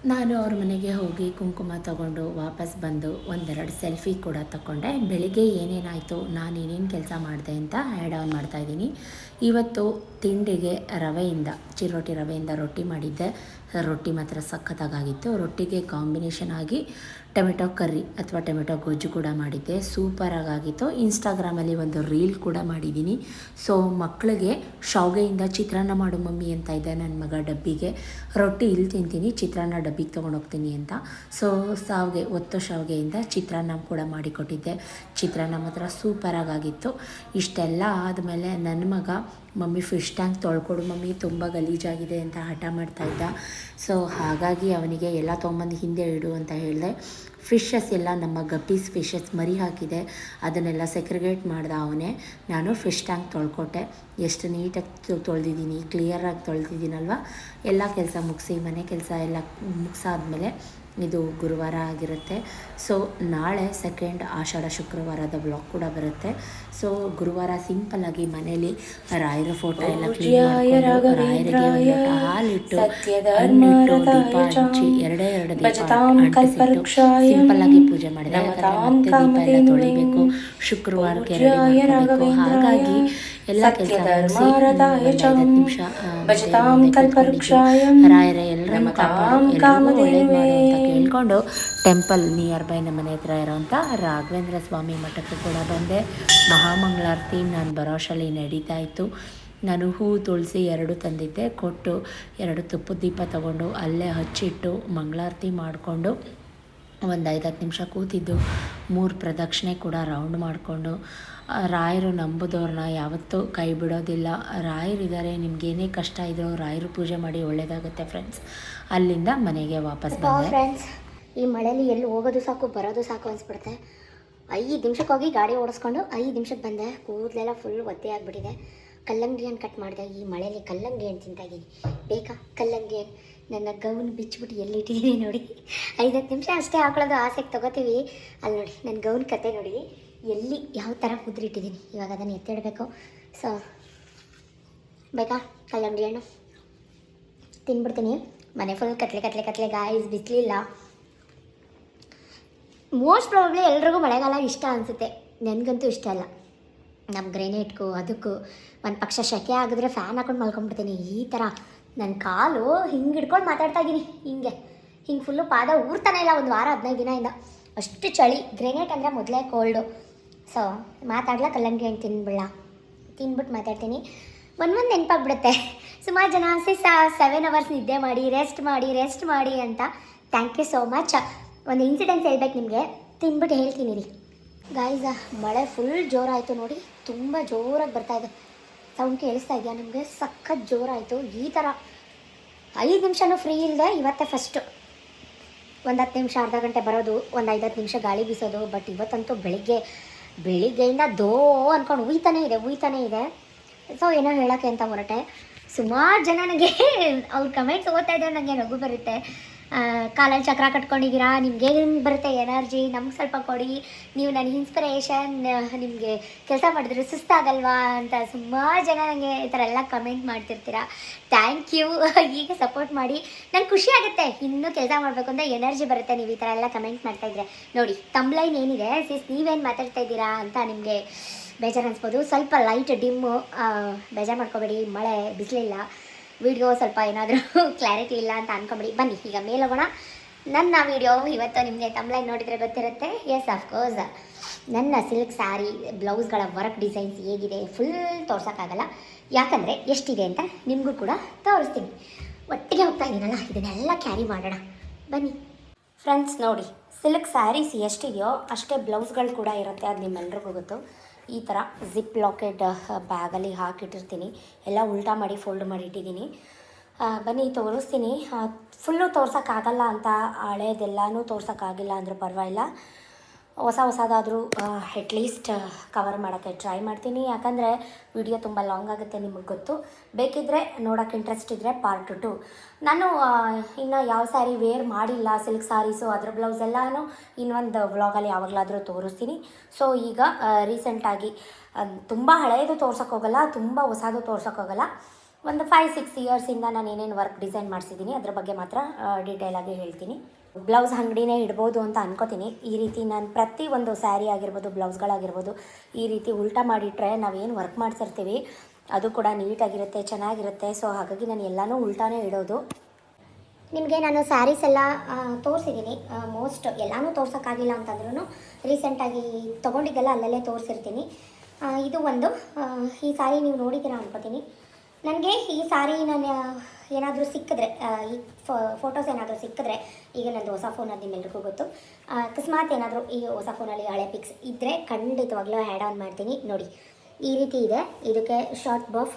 ನಾನು ಅವ್ರ ಮನೆಗೆ ಹೋಗಿ ಕುಂಕುಮ ತಗೊಂಡು ವಾಪಸ್ ಬಂದು ಒಂದೆರಡು ಸೆಲ್ಫಿ ಕೂಡ ತಗೊಂಡೆ ಬೆಳಿಗ್ಗೆ ಏನೇನಾಯಿತು, ನಾನು ಏನೇನು ಕೆಲಸ ಮಾಡಿದೆ ಅಂತ ಆ್ಯಡ್ ಆನ್ ಮಾಡ್ತಾಯಿದ್ದೀನಿ ಇವತ್ತು ತಿಂಡಿಗೆ ರವೆಯಿಂದ, ಚಿರೋಟಿ ರವೆಯಿಂದ ರೊಟ್ಟಿ ಮಾಡಿದ್ದೆ. ರೊಟ್ಟಿ ಮಾತ್ರ ಸಖತ್ತಾಗಿತ್ತು ರೊಟ್ಟಿಗೆ ಕಾಂಬಿನೇಷನ್ ಆಗಿ ಟೊಮೆಟೊ ಕರ್ರಿ ಅಥವಾ ಟೊಮೆಟೊ ಗೊಜ್ಜು ಕೂಡ ಮಾಡಿದ್ದೆ. ಸೂಪರಾಗಿತ್ತು ಇನ್ಸ್ಟಾಗ್ರಾಮಲ್ಲಿ ಒಂದು ರೀಲ್ ಕೂಡ ಮಾಡಿದ್ದೀನಿ. ಸೊ ಮಕ್ಕಳಿಗೆ ಶಾವಿಗೆಯಿಂದ ಚಿತ್ರಾನ್ನ ಮಾಡು ಮಮ್ಮಿ ಅಂತ ಇದೆ ನನ್ನ ಮಗ ಡಬ್ಬಿಗೆ. ರೊಟ್ಟಿ ಇಲ್ಲಿ ತಿಂತೀನಿ, ಚಿತ್ರಾನ್ನ ಡಬ್ಬಿಗೆ ತೊಗೊಂಡೋಗ್ತೀನಿ ಅಂತ. ಸೊ ಶಾವಿಗೆ, ಒತ್ತು ಶಾವಿಗೆಯಿಂದ ಚಿತ್ರಾನ್ನ ಕೂಡ ಮಾಡಿಕೊಟ್ಟಿದ್ದೆ. ಚಿತ್ರಾನ್ನ ಮಾತ್ರ ಸೂಪರಾಗಿತ್ತು ಇಷ್ಟೆಲ್ಲ ಆದಮೇಲೆ ನನ್ನ ಮಗ, ಮಮ್ಮಿ ಫಿಶ್ ಟ್ಯಾಂಕ್ ತೊಳ್ಕೊಡು ಮಮ್ಮಿ, ತುಂಬ ಗಲೀಜಾಗಿದೆ ಅಂತ ಹಠ ಮಾಡ್ತಾ ಇದ್ದ. ಸೊ ಹಾಗಾಗಿ ಅವನಿಗೆ ಎಲ್ಲ ತೊಗೊಂಬಂದು ಹಿಂದೆ ಇಡು ಅಂತ ಹೇಳಿದೆ. ಫಿಶಸ್ ಎಲ್ಲ, ನಮ್ಮ ಗಪ್ಪೀಸ್ ಫಿಶಸ್ ಮರಿ ಹಾಕಿದೆ. ಅದನ್ನೆಲ್ಲ ಸೆಕ್ರಿಗೇಟ್ ಮಾಡ್ದ ಅವನೇ. ನಾನು ಫಿಶ್ ಟ್ಯಾಂಕ್ ತೊಳ್ಕೊಟ್ಟೆ. ಎಷ್ಟು ನೀಟಾಗಿ ತೊಳೆದಿದ್ದೀನಿ ಕ್ಲಿಯರಾಗಿ ತೊಳೆದಿದ್ದೀನಲ್ವ? ಎಲ್ಲ ಕೆಲಸ ಮುಗಿಸಿ, ಮನೆ ಕೆಲಸ ಎಲ್ಲ ಮುಗಿಸಾದ್ಮೇಲೆ ಇದು ಗುರುವಾರ ಆಗಿರುತ್ತೆ. ಸೊ ನಾಳೆ ಸೆಕೆಂಡ್ ಆಷಾಢ ಶುಕ್ರವಾರದ ಬ್ಲಾಗ್ ಕೂಡ ಬರುತ್ತೆ. ಸೊ ಗುರುವಾರ ಸಿಂಪಲ್ ಆಗಿ ಮನೆಯಲ್ಲಿ ರಾಯರ ಫೋಟೋ ಎಲ್ಲ ಕ್ಲೀನ್ ರಾಘವೇಂದ್ರಾಯ ಹಾಲಿಟ್ಟು ಸತ್ಯಧರ್ಮಾರತಾಯ ಹಣ್ಣಿಟ್ಟು ದೀಪ ಹಚ್ಚಿ ಎರಡೇ ಎರಡು ದೀಪ ಆಗಿ ಪೂಜೆ ಮಾಡಿದೆ ನಮತಾಂ ಮತ್ತೆ ದೀಪ ಎಲ್ಲ ತೊಳಿಬೇಕು. ಶುಕ್ರವಾರಕ್ಕೆ ಹಾಗಾಗಿ ಎಲ್ಲ ಕೆಲಸ ಭಜತಾಂ ಕಲ್ಪವೃಕ್ಷಾಯ ರಾಯರ ಎಲ್ಲರನ್ನು ಕಾಪಾಡು. ಅಂತ ಕೇಳ್ಕೊಂಡು ಟೆಂಪಲ್ ನಿಯರ್ ಬೈ ನಮ್ಮ ಮನೆ ಹತ್ರ ಇರೋಂಥ ರಾಘವೇಂದ್ರ ಸ್ವಾಮಿ ಮಠಕ್ಕೆ ಕೂಡ ಬಂದೆ. ಮಹಾಮಂಗಳಾರತಿ ನಾನು ಬರೋಷಲ್ಲಿ ನಡೀತಾ ಇತ್ತು. ನಾನು ಹೂ ತುಳಸಿ ಎರಡು ತಂದಿದ್ದೆ. ಕೊಟ್ಟು ಎರಡು ತುಪ್ಪದ ದೀಪ ತಗೊಂಡು ಅಲ್ಲೇ ಹಚ್ಚಿಟ್ಟು ಮಂಗಳಾರತಿ ಮಾಡಿಕೊಂಡು ಒಂದು ಐದು ಹತ್ತು ನಿಮಿಷ ಕೂತಿದ್ದು. ಮೂರು ಪ್ರದಕ್ಷಿಣೆ ಕೂಡ ರೌಂಡ್ ಮಾಡಿಕೊಂಡು ರಾಯರು ನಂಬುದವ್ರನ್ನ ಯಾವತ್ತೂ ಕೈ ಬಿಡೋದಿಲ್ಲ ರಾಯರಿದ್ದಾರೆ ನಿಮ್ಗೇನೇ ಕಷ್ಟ ಇದ್ರೂ ರಾಯರು ಪೂಜೆ ಮಾಡಿ ಒಳ್ಳೇದಾಗುತ್ತೆ ಫ್ರೆಂಡ್ಸ್ ಅಲ್ಲಿಂದ ಮನೆಗೆ ವಾಪಸ್ ಬಂದೆ. ಫ್ರೆಂಡ್ಸ್ ಈ ಮಳೆಯಲ್ಲಿ ಎಲ್ಲಿ ಹೋಗೋದು ಸಾಕು ಬರೋದು ಸಾಕು ಅನಿಸ್ಬಿಡುತ್ತೆ. ಐದು ನಿಮಿಷಕ್ಕೆ ಹೋಗಿ ಗಾಡಿ ಓಡಿಸ್ಕೊಂಡು ಐದು ನಿಮಿಷಕ್ಕೆ ಬಂದೆ. ಕೂದಲೆಲ್ಲ ಫುಲ್ ಒದ್ದೆ ಆಗಿಬಿಟ್ಟಿದೆ. ಕಲ್ಲಂಗಡಿ ಹಣ್ಣು ಕಟ್ ಮಾಡಿದೆ. ಈ ಮಳೆಯಲ್ಲಿ ಕಲ್ಲಂಗಡಿ ಹಣ್ಣು ತಿಂತಾ ಇದ್ದೀನಿ ಬೇಕಾ? ಕಲ್ಲಂಗಡಿ ಹಣ್ಣು. ನನ್ನ ಗೌನ್ ಬಿಚ್ಚಿಬಿಟ್ಟು ಎಲ್ಲಿಟ್ಟಿದ್ದೀನಿ ನೋಡಿ. ಐದತ್ತು ನಿಮಿಷ ಅಷ್ಟೇ ಹಾಕೊಳ್ಳೋದು ಆಸೆಗೆ ತಗೋತೀವಿ. ಅಲ್ಲಿ ನೋಡಿ ನನ್ನ ಗೌನ್ ಕತೆ ನೋಡಿ. ಎಲ್ಲಿ ಯಾವ ಥರ ಕುದ್ರಿಟ್ಟಿದ್ದೀನಿ. ಇವಾಗ ಅದನ್ನು ಎತ್ತಿಡಬೇಕು. ಸೊ ಬೇಕಾ? ಕಲ್ಲಂಗಡಿ ಹಣ್ಣು. ತಿನ್ಬಿಡ್ತೀನಿ. ಮನೆ ಫುಲ್ ಕತ್ಲೆ ಕತ್ಲೆ ಕತ್ಲೆ. ಗಾಯ್ಸ್ ಬಿಸಿಲಿಲ್ಲ. ಮೋಸ್ಟ್ ಪ್ರಾಬ್ಲಿ ಎಲ್ರಿಗೂ ಮಳೆಗಾಲ ಇಷ್ಟ ಅನಿಸುತ್ತೆ. ನನಗಂತೂ ಇಷ್ಟ ಅಲ್ಲ. ನಮ್ಮ ಗ್ರೆನೇಟ್ಗೂ, ಅದಕ್ಕೂ. ಒಂದು ಪಕ್ಷ ಶೆಕೆ ಆಗಿದ್ರೆ ಫ್ಯಾನ್ ಹಾಕೊಂಡು ಮಲ್ಕೊಂಡ್ಬಿಡ್ತೀನಿ ಈ ಥರ ನನ್ನ ಕಾಲು ಹಿಂಗೆ ಹಿಡ್ಕೊಂಡು ಮಾತಾಡ್ತಾ ಇದ್ದೀನಿ ಹಿಂಗೆ. ಹಿಂಗೆ ಫುಲ್ಲು ಪಾದ ಊರ್ತಾನೆ ಇಲ್ಲ. ಒಂದು ವಾರ ಹದಿನೈದು ದಿನದಿಂದ ಅಷ್ಟು ಚಳಿ. ಗ್ರೆನೇಟ್ ಅಂದರೆ ಮೊದಲೇ ಕೋಲ್ಡು ಸೊ ಮಾತಾಡ್ಲಾ ಕಲ್ಲಂಗಿ ಹಣ್ಣು ತಿನ್ಬಿಡ್ಲ. ತಿನ್ಬಿಟ್ಟು ಮಾತಾಡ್ತೀನಿ. ಒಂದೊಂದು ನೆನಪಾಗ್ಬಿಡುತ್ತೆ. ಸುಮಾರು ಜನ ಸಿಸ್ ಸೆವೆನ್ ಅವರ್ಸ್ ನಿದ್ದೆ ಮಾಡಿ ರೆಸ್ಟ್ ಮಾಡಿ ರೆಸ್ಟ್ ಮಾಡಿ ಅಂತ. ಥ್ಯಾಂಕ್ ಯು ಸೋ ಮಚ್ ಒಂದು ಇನ್ಸಿಡೆಂಟ್ ಹೇಳ್ಬೇಕು ನಿಮಗೆ. ತಿನ್ಬಿಟ್ಟು ಹೇಳ್ತೀನಿ ರೀ. ಗಾಯ್ಸ ಮಳೆ ಫುಲ್ ಜೋರಾಯಿತು ನೋಡಿ. ತುಂಬ ಜೋರಾಗಿ ಬರ್ತಾ ಇದೆ. ಸೌಂಡ್ ಕೇಳಿಸ್ತಾ ಇದೆಯಾ ನಿಮಗೆ? ಸಖತ್ ಜೋರಾಯಿತು. ಈ ಥರ ಐದು ನಿಮಿಷನೂ ಫ್ರೀ ಇಲ್ಲದೆ ಇವತ್ತೇ ಫಸ್ಟು ಒಂದು ಹತ್ತು ನಿಮಿಷ, ಅರ್ಧ ಗಂಟೆ ಬರೋದು, ಒಂದು ಹತ್ತು ನಿಮಿಷ ಗಾಳಿ ಬೀಸೋದು ಬಟ್ ಇವತ್ತಂತೂ ಬೆಳಿಗ್ಗೆ ಬೆಳಿಗ್ಗೆಯಿಂದ ದೋ ಅಂದ್ಕೊಂಡು ಉಯ್ತಾನೇ ಇದೆ ಉಯ್ತಾನೇ ಇದೆ. ಸೊ ಏನೋ ಹೇಳೋಕ್ಕೆ ಅಂತ ಹೊರಟೆ. ಸುಮಾರು ಜನ ನನಗೆ ಅವ್ರ ಕಮೆಂಟ್ಸ್ ಓದ್ತಾ ಇದ್ರೆ ನನಗೆ ನಗು ಬರುತ್ತೆ. ಕಾಲಲ್ಲಿ ಚಕ್ರ ಕಟ್ಕೊಂಡಿದ್ದೀರಾ? ನಿಮ್ಗೆ ಹೆಂಗೆ ಬರುತ್ತೆ ಎನರ್ಜಿ? ನಮ್ಗೆ ಸ್ವಲ್ಪ ಕೊಡಿ. ನೀವು ನನಗೆ ಇನ್ಸ್ಪಿರೇಷನ್ ನಿಮಗೆ ಕೆಲಸ ಮಾಡಿದ್ರೆ ಸುಸ್ತಾಗಲ್ವಾ ಅಂತ ಸುಮಾರು ಜನ ನನಗೆ ಈ ಥರ ಎಲ್ಲ ಕಮೆಂಟ್ ಮಾಡ್ತಿರ್ತೀರ. ಥ್ಯಾಂಕ್ ಯು ಈಗ ಸಪೋರ್ಟ್ ಮಾಡಿ. ನಂಗೆ ಖುಷಿ ಆಗುತ್ತೆ. ಇನ್ನೂ ಕೆಲಸ ಮಾಡಬೇಕು ಅಂತ ಎನರ್ಜಿ ಬರುತ್ತೆ. ನೀವು ಈ ಥರ ಎಲ್ಲ ಕಮೆಂಟ್ ಮಾಡ್ತಾ ಇದ್ರೆ. ನೋಡಿ ತಮ್ಲೈನ್ ಏನಿದೆ? ಸಿಸ್ ನೀವೇನು ಮಾತಾಡ್ತಾ ಇದ್ದೀರಾ ಅಂತ ನಿಮಗೆ ಬೇಜಾರು ಅನಿಸ್ಬೋದು. ಸ್ವಲ್ಪ ಲೈಟ್ ಡಿಮ್ಮು ಬೇಜಾರು ಮಾಡ್ಕೋಬೇಡಿ. ಮಳೆ ಬಿಸಿಲಿಲ್ಲ. ವಿಡಿಯೋ ಸ್ವಲ್ಪ ಏನಾದರೂ ಕ್ಲಾರಿಟಿ [LAUGHS] ಇಲ್ಲ ಅಂತ ಅನ್ಕೊಂಬಿಡಿ. ಬನ್ನಿ, ಈಗ ಮೇಲೋಗೋಣ ನನ್ನ ವಿಡಿಯೋ ಇವತ್ತು ನಿಮಗೆ ತಮ್ಲೈನ್ ನೋಡಿದರೆ ಗೊತ್ತಿರುತ್ತೆ? ಎಸ್ ಅಫ್ಕೋರ್ಸ್ ನನ್ನ ಸಿಲ್ಕ್ ಸ್ಯಾರಿ ಬ್ಲೌಸ್ಗಳ ವರ್ಕ್ ಡಿಸೈನ್ಸ್ ಹೇಗಿದೆ? ಫುಲ್ ತೋರ್ಸೋಕ್ಕಾಗಲ್ಲ. ಯಾಕಂದರೆ ಎಷ್ಟಿದೆ ಅಂತ ನಿಮಗೂ ಕೂಡ ತೋರಿಸ್ತೀನಿ. ಒಟ್ಟಿಗೆ ಹೋಗ್ತಾ ಇದ್ದೀನಲ್ಲ ಇದನ್ನೆಲ್ಲ ಕ್ಯಾರಿ ಮಾಡೋಣ. ಬನ್ನಿ. ಫ್ರೆಂಡ್ಸ್ ನೋಡಿ ಸಿಲ್ಕ್ ಸ್ಯಾರೀಸ್ ಎಷ್ಟಿದೆಯೋ ಅಷ್ಟೇ ಬ್ಲೌಸ್ಗಳು ಕೂಡ ಇರುತ್ತೆ, ಅದು ನಿಮ್ಮೆಲ್ರಿಗೂ ಗೊತ್ತು. ಈ ಥರ ಜಿಪ್ ಲಾಕೆಟ್ ಬ್ಯಾಗಲ್ಲಿ ಹಾಕಿಟ್ಟಿರ್ತೀನಿ. ಎಲ್ಲ ಉಲ್ಟಾ ಮಾಡಿ ಫೋಲ್ಡ್ ಮಾಡಿ ಇಟ್ಟಿದ್ದೀನಿ. ಬನ್ನಿ, ತೋರಿಸ್ತೀನಿ. ಫುಲ್ಲು ತೋರ್ಸೋಕ್ಕಾಗಲ್ಲ ಅಂತ ಹಳೇದೆಲ್ಲನೂ ತೋರ್ಸೋಕ್ಕಾಗಿಲ್ಲ ಅಂದರೂ ಪರವಾಗಿಲ್ಲ. ಹೊಸ ಹೊಸದಾದರೂ ಅಟ್ಲೀಸ್ಟ್ ಕವರ್ ಮಾಡೋಕ್ಕೆ ಟ್ರೈ ಮಾಡ್ತೀನಿ. ಯಾಕಂದರೆ ವಿಡಿಯೋ ತುಂಬ ಲಾಂಗ್ ಆಗುತ್ತೆ ನಿಮಗೆ ಗೊತ್ತು. ಬೇಕಿದ್ದರೆ ನೋಡೋಕ್ಕೆ ಇಂಟ್ರೆಸ್ಟ್ ಇದ್ದರೆ ಪಾರ್ಟ್ ಟು ನಾನು ಇನ್ನು ಯಾವ ಸ್ಯಾರಿ ವೇರ್ ಮಾಡಿಲ್ಲ ಸಿಲ್ಕ್ ಸ್ಯಾರೀಸು ಅದ್ರ ಬ್ಲೌಸ್ ಎಲ್ಲಾನು ಇನ್ನೊಂದು ವ್ಲಾಗಲ್ಲಿ ಯಾವಾಗಲಾದರೂ ತೋರಿಸ್ತೀನಿ. ಸೊ ಈಗ ರೀಸೆಂಟಾಗಿ ತುಂಬ ಹಳೆಯದು ತೋರ್ಸೋಕ್ಕೋಗಲ್ಲ ತುಂಬ ಹೊಸದು ತೋರ್ಸೋಕ್ಕೋಗಲ್ಲ ಒಂದು ಫೈವ್ ಸಿಕ್ಸ್ ಇಯರ್ಸಿಂದ ನಾನು ಏನೇನು ವರ್ಕ್ ಡಿಸೈನ್ ಮಾಡಿಸಿದ್ದೀನಿ ಅದ್ರ ಬಗ್ಗೆ ಮಾತ್ರ ಡೀಟೇಲಾಗಿ ಹೇಳ್ತೀನಿ. ಬ್ಲೌಸ್ ಅಂಗಡಿನೇ ಇಡ್ಬೋದು ಅಂತ ಅನ್ಕೋತೀನಿ. ಈ ರೀತಿ ನಾನು ಪ್ರತಿ ಒಂದು ಸ್ಯಾರಿ ಆಗಿರ್ಬೋದು, ಬ್ಲೌಸ್ಗಳಾಗಿರ್ಬೋದು, ಈ ರೀತಿ ಉಲ್ಟಾ ಮಾಡಿಟ್ರೆ ನಾವೇನು ವರ್ಕ್ ಮಾಡ್ತಿರ್ತೀವಿ, ಅದು ಕೂಡ ನೀಟಾಗಿರುತ್ತೆ, ಚೆನ್ನಾಗಿರುತ್ತೆ. ಸೊ ಹಾಗಾಗಿ ನಾನು ಎಲ್ಲನೂ ಉಲ್ಟಾನೇ ಇಡೋದು. ನಿಮಗೆ ನಾನು ಸ್ಯಾರೀಸ್ ಎಲ್ಲ ತೋರಿಸಿದ್ದೀನಿ ಮೋಸ್ಟ್ ಎಲ್ಲನೂ ತೋರ್ಸೋಕ್ಕಾಗಿಲ್ಲ ಅಂತಂದ್ರೂ ರೀಸೆಂಟಾಗಿ ತೊಗೊಂಡಿದ್ದೆಲ್ಲ ಅಲ್ಲಲ್ಲೇ ತೋರಿಸಿರ್ತೀನಿ. ಇದು ಒಂದು. ಈ ಸಾರಿ ನೀವು ನೋಡಿದ್ದೀರಾ ಅನ್ಕೋತೀನಿ. ನನಗೆ ಈ ಸಾರಿ ನಾನು ಏನಾದರೂ ಸಿಕ್ಕಿದ್ರೆ ಈ ಫೋಟೋಸ್ ಏನಾದರೂ ಸಿಕ್ಕಿದ್ರೆ, ಈಗ ನಂದು ಹೊಸ ಫೋನ್ ಅದು ನಿಮ್ಮೆಲ್ರಿಗೂ ಗೊತ್ತು. ಅಕಸ್ಮಾತ್ ಏನಾದರೂ ಈ ಹೊಸ ಫೋನಲ್ಲಿ ಹಳೆ ಪಿಕ್ಸ್ ಇದ್ದರೆ ಖಂಡಿತವಾಗ್ಲೂ ಆ್ಯಡ್ ಆನ್ ಮಾಡ್ತೀನಿ. ನೋಡಿ, ಈ ರೀತಿ ಇದೆ. ಇದಕ್ಕೆ short puff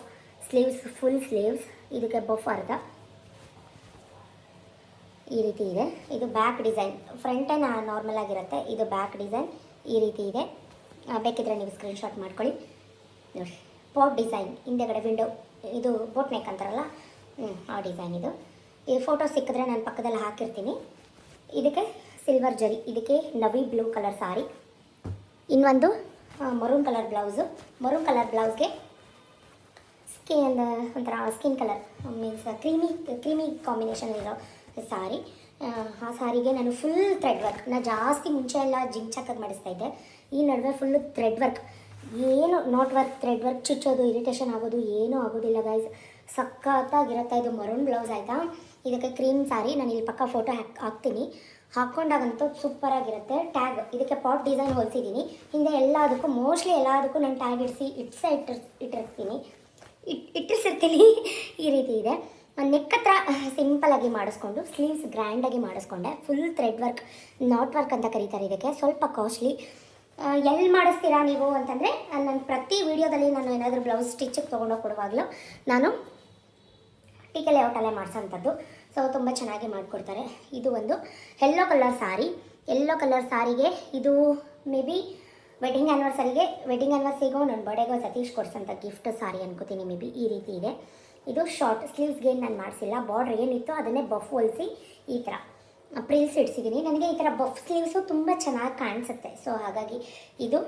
sleeves full sleeves ಇದಕ್ಕೆ ಬಫ್ ಅರ್ಧ. ಈ ರೀತಿ ಇದೆ. ಇದು ಬ್ಯಾಕ್ ಡಿಸೈನ್ ಫ್ರಂಟೇ ನಾರ್ಮಲ್ ಆಗಿರುತ್ತೆ. ಇದು ಬ್ಯಾಕ್ ಡಿಸೈನ್ ಈ ರೀತಿ ಇದೆ. ಬೇಕಿದ್ರೆ ನೀವು ಸ್ಕ್ರೀನ್ಶಾಟ್ ಮಾಡ್ಕೊಳ್ಳಿ. ನೋಡಿ ಪೋಟ್ ಡಿಸೈನ್ ಹಿಂದೆಗಡೆ ವಿಂಡೋ ಇದು ಬೋಟ್ ನೆಕ್ ಅಂತಾರಲ್ಲ ಹ್ಞೂ ಆ ಡಿಸೈನ್ ಇದು. ಈ ಫೋಟೋ ಸಿಕ್ಕಿದ್ರೆ ನಾನು ಪಕ್ಕದಲ್ಲಿ ಹಾಕಿರ್ತೀನಿ. ಇದಕ್ಕೆ ಸಿಲ್ವರ್ ಜರಿ ಇದಕ್ಕೆ ನವಿ ಬ್ಲೂ ಕಲರ್ ಸಾರಿ ಇನ್ನೊಂದು maroon colour blouse maroon colour ಬ್ಲೌಸ್ಗೆ skin ಒಂಥರ skin colour means creamy creamy combination ಇರೋ ಸಾರಿ ಆ ಸಾರಿಗೆ ನಾನು ಫುಲ್ ಥ್ರೆಡ್ ವರ್ಕ್ ನಾನು ಜಾಸ್ತಿ ಮುಂಚೆ ಎಲ್ಲ ಜಿಂಕ್ ಚಕ್ಕದ್ ಮಾಡಿಸ್ತಾ ಇದ್ದೆ. ಈ ನಡುವೆ ಫುಲ್ಲು ಥ್ರೆಡ್ ವರ್ಕ್ ಏನು ನಾಟ್ ವರ್ಕ್ ಥ್ರೆಡ್ ವರ್ಕ್ ಚುಚ್ಚೋದು ಇರಿಟೇಷನ್ ಆಗೋದು, ಏನೂ ಆಗೋದಿಲ್ಲ ಗೈಸ್ ಸಖತ್ತಾಗಿರುತ್ತೆ. ಇದು ಮರೂನ್ ಬ್ಲೌಸ್ ಆಯಿತಾ? ಇದಕ್ಕೆ ಕ್ರೀಮ್ ಸಾರಿ, ನಾನು ಇಲ್ಲಿ ಪಕ್ಕ ಫೋಟೋ ಹಾಕ್ ಹಾಕ್ತೀನಿ. ಹಾಕ್ಕೊಂಡಾಗಂತೂ ಸೂಪರಾಗಿರುತ್ತೆ. ಟ್ಯಾಗ್ ಇದಕ್ಕೆ ಪಾಟ್ ಡಿಸೈನ್ ಹೊಲಿಸಿದ್ದೀನಿ ಹಿಂದೆ ಎಲ್ಲದಕ್ಕೂ ಮೋಸ್ಟ್ಲಿ ಎಲ್ಲದಕ್ಕೂ ನಾನು ಟ್ಯಾಗ್ ಇಡಿಸಿ ಇಟ್ಸ ಇಟ್ಟಿರ್ ಇಟ್ಟಿರ್ತೀನಿ. ಇಟ್ ಇಟ್ಟಿರ್ಸಿರ್ತೀನಿ. ಈ ರೀತಿ ಇದೆ. ನೆಕ್ ಹತ್ರ ಸಿಂಪಲಾಗಿ ಮಾಡಿಸ್ಕೊಂಡು ಸ್ಲೀವ್ಸ್ ಗ್ರ್ಯಾಂಡಾಗಿ ಮಾಡಿಸ್ಕೊಂಡೆ. Full thread work knot work ಅಂತ ಕರೀತಾರೆ ಇದಕ್ಕೆ. ಸ್ವಲ್ಪ ಕಾಸ್ಟ್ಲಿ ಎಲ್ಲಿ ಮಾಡಿಸ್ತೀರಾ ನೀವು ಅಂತಂದರೆ ನನ್ನ ಪ್ರತಿ ವೀಡಿಯೋದಲ್ಲಿ ನಾನು ಏನಾದರೂ ಬ್ಲೌಸ್ ಸ್ಟಿಚಿಗೆ ತೊಗೊಂಡೋಗಿ ಕೊಡುವಾಗಲೂ, ನಾನು ಟಿಕೆ ಲೇಔಟಲ್ಲೇ ಮಾಡಿಸೋಂಥದ್ದು. ಸೊ ತುಂಬ ಚೆನ್ನಾಗಿ ಮಾಡಿಕೊಡ್ತಾರೆ. ಇದು ಒಂದು yellow colour sari yellow colour ಸಾರಿಗೆ ಇದು ಮೇ ಬಿ ವೆಡ್ಡಿಂಗ್ ಆ್ಯನಿವರ್ಸರಿಗೆ ವೆಡ್ಡಿಂಗ್ ಆ್ಯನಿವರ್ಸರಿಗೂ ನನ್ನ ಬರ್ಡೇಗೋ ಸತೀಶ್ ಕೊಡ್ಸೋಂಥ ಗಿಫ್ಟ್ ಸಾರಿ ಅನ್ಕೋತೀನಿ ಮೇ ಬಿ ಈ ರೀತಿ ಇದೆ. ಇದು ಶಾರ್ಟ್ ಸ್ಲೀವ್ಸ್ಗೆ ನಾನು ಮಾಡಿಸಿಲ್ಲ ಬಾರ್ಡ್ರ್ ಏನಿತ್ತು ಅದನ್ನೇ ಬಫ್ ಹೊಲಿಸಿ ಈ ಥರ ಪ್ರಿಲ್ಸ್ ಇಡ್ಸಿದ್ದೀನಿ ನನಗೆ ಈ ಥರ ಬಫ್ ಸ್ಲೀವ್ಸು ತುಂಬ ಚೆನ್ನಾಗಿ ಕಾಣಿಸುತ್ತೆ. ಸೊ ಹಾಗಾಗಿ ಇದು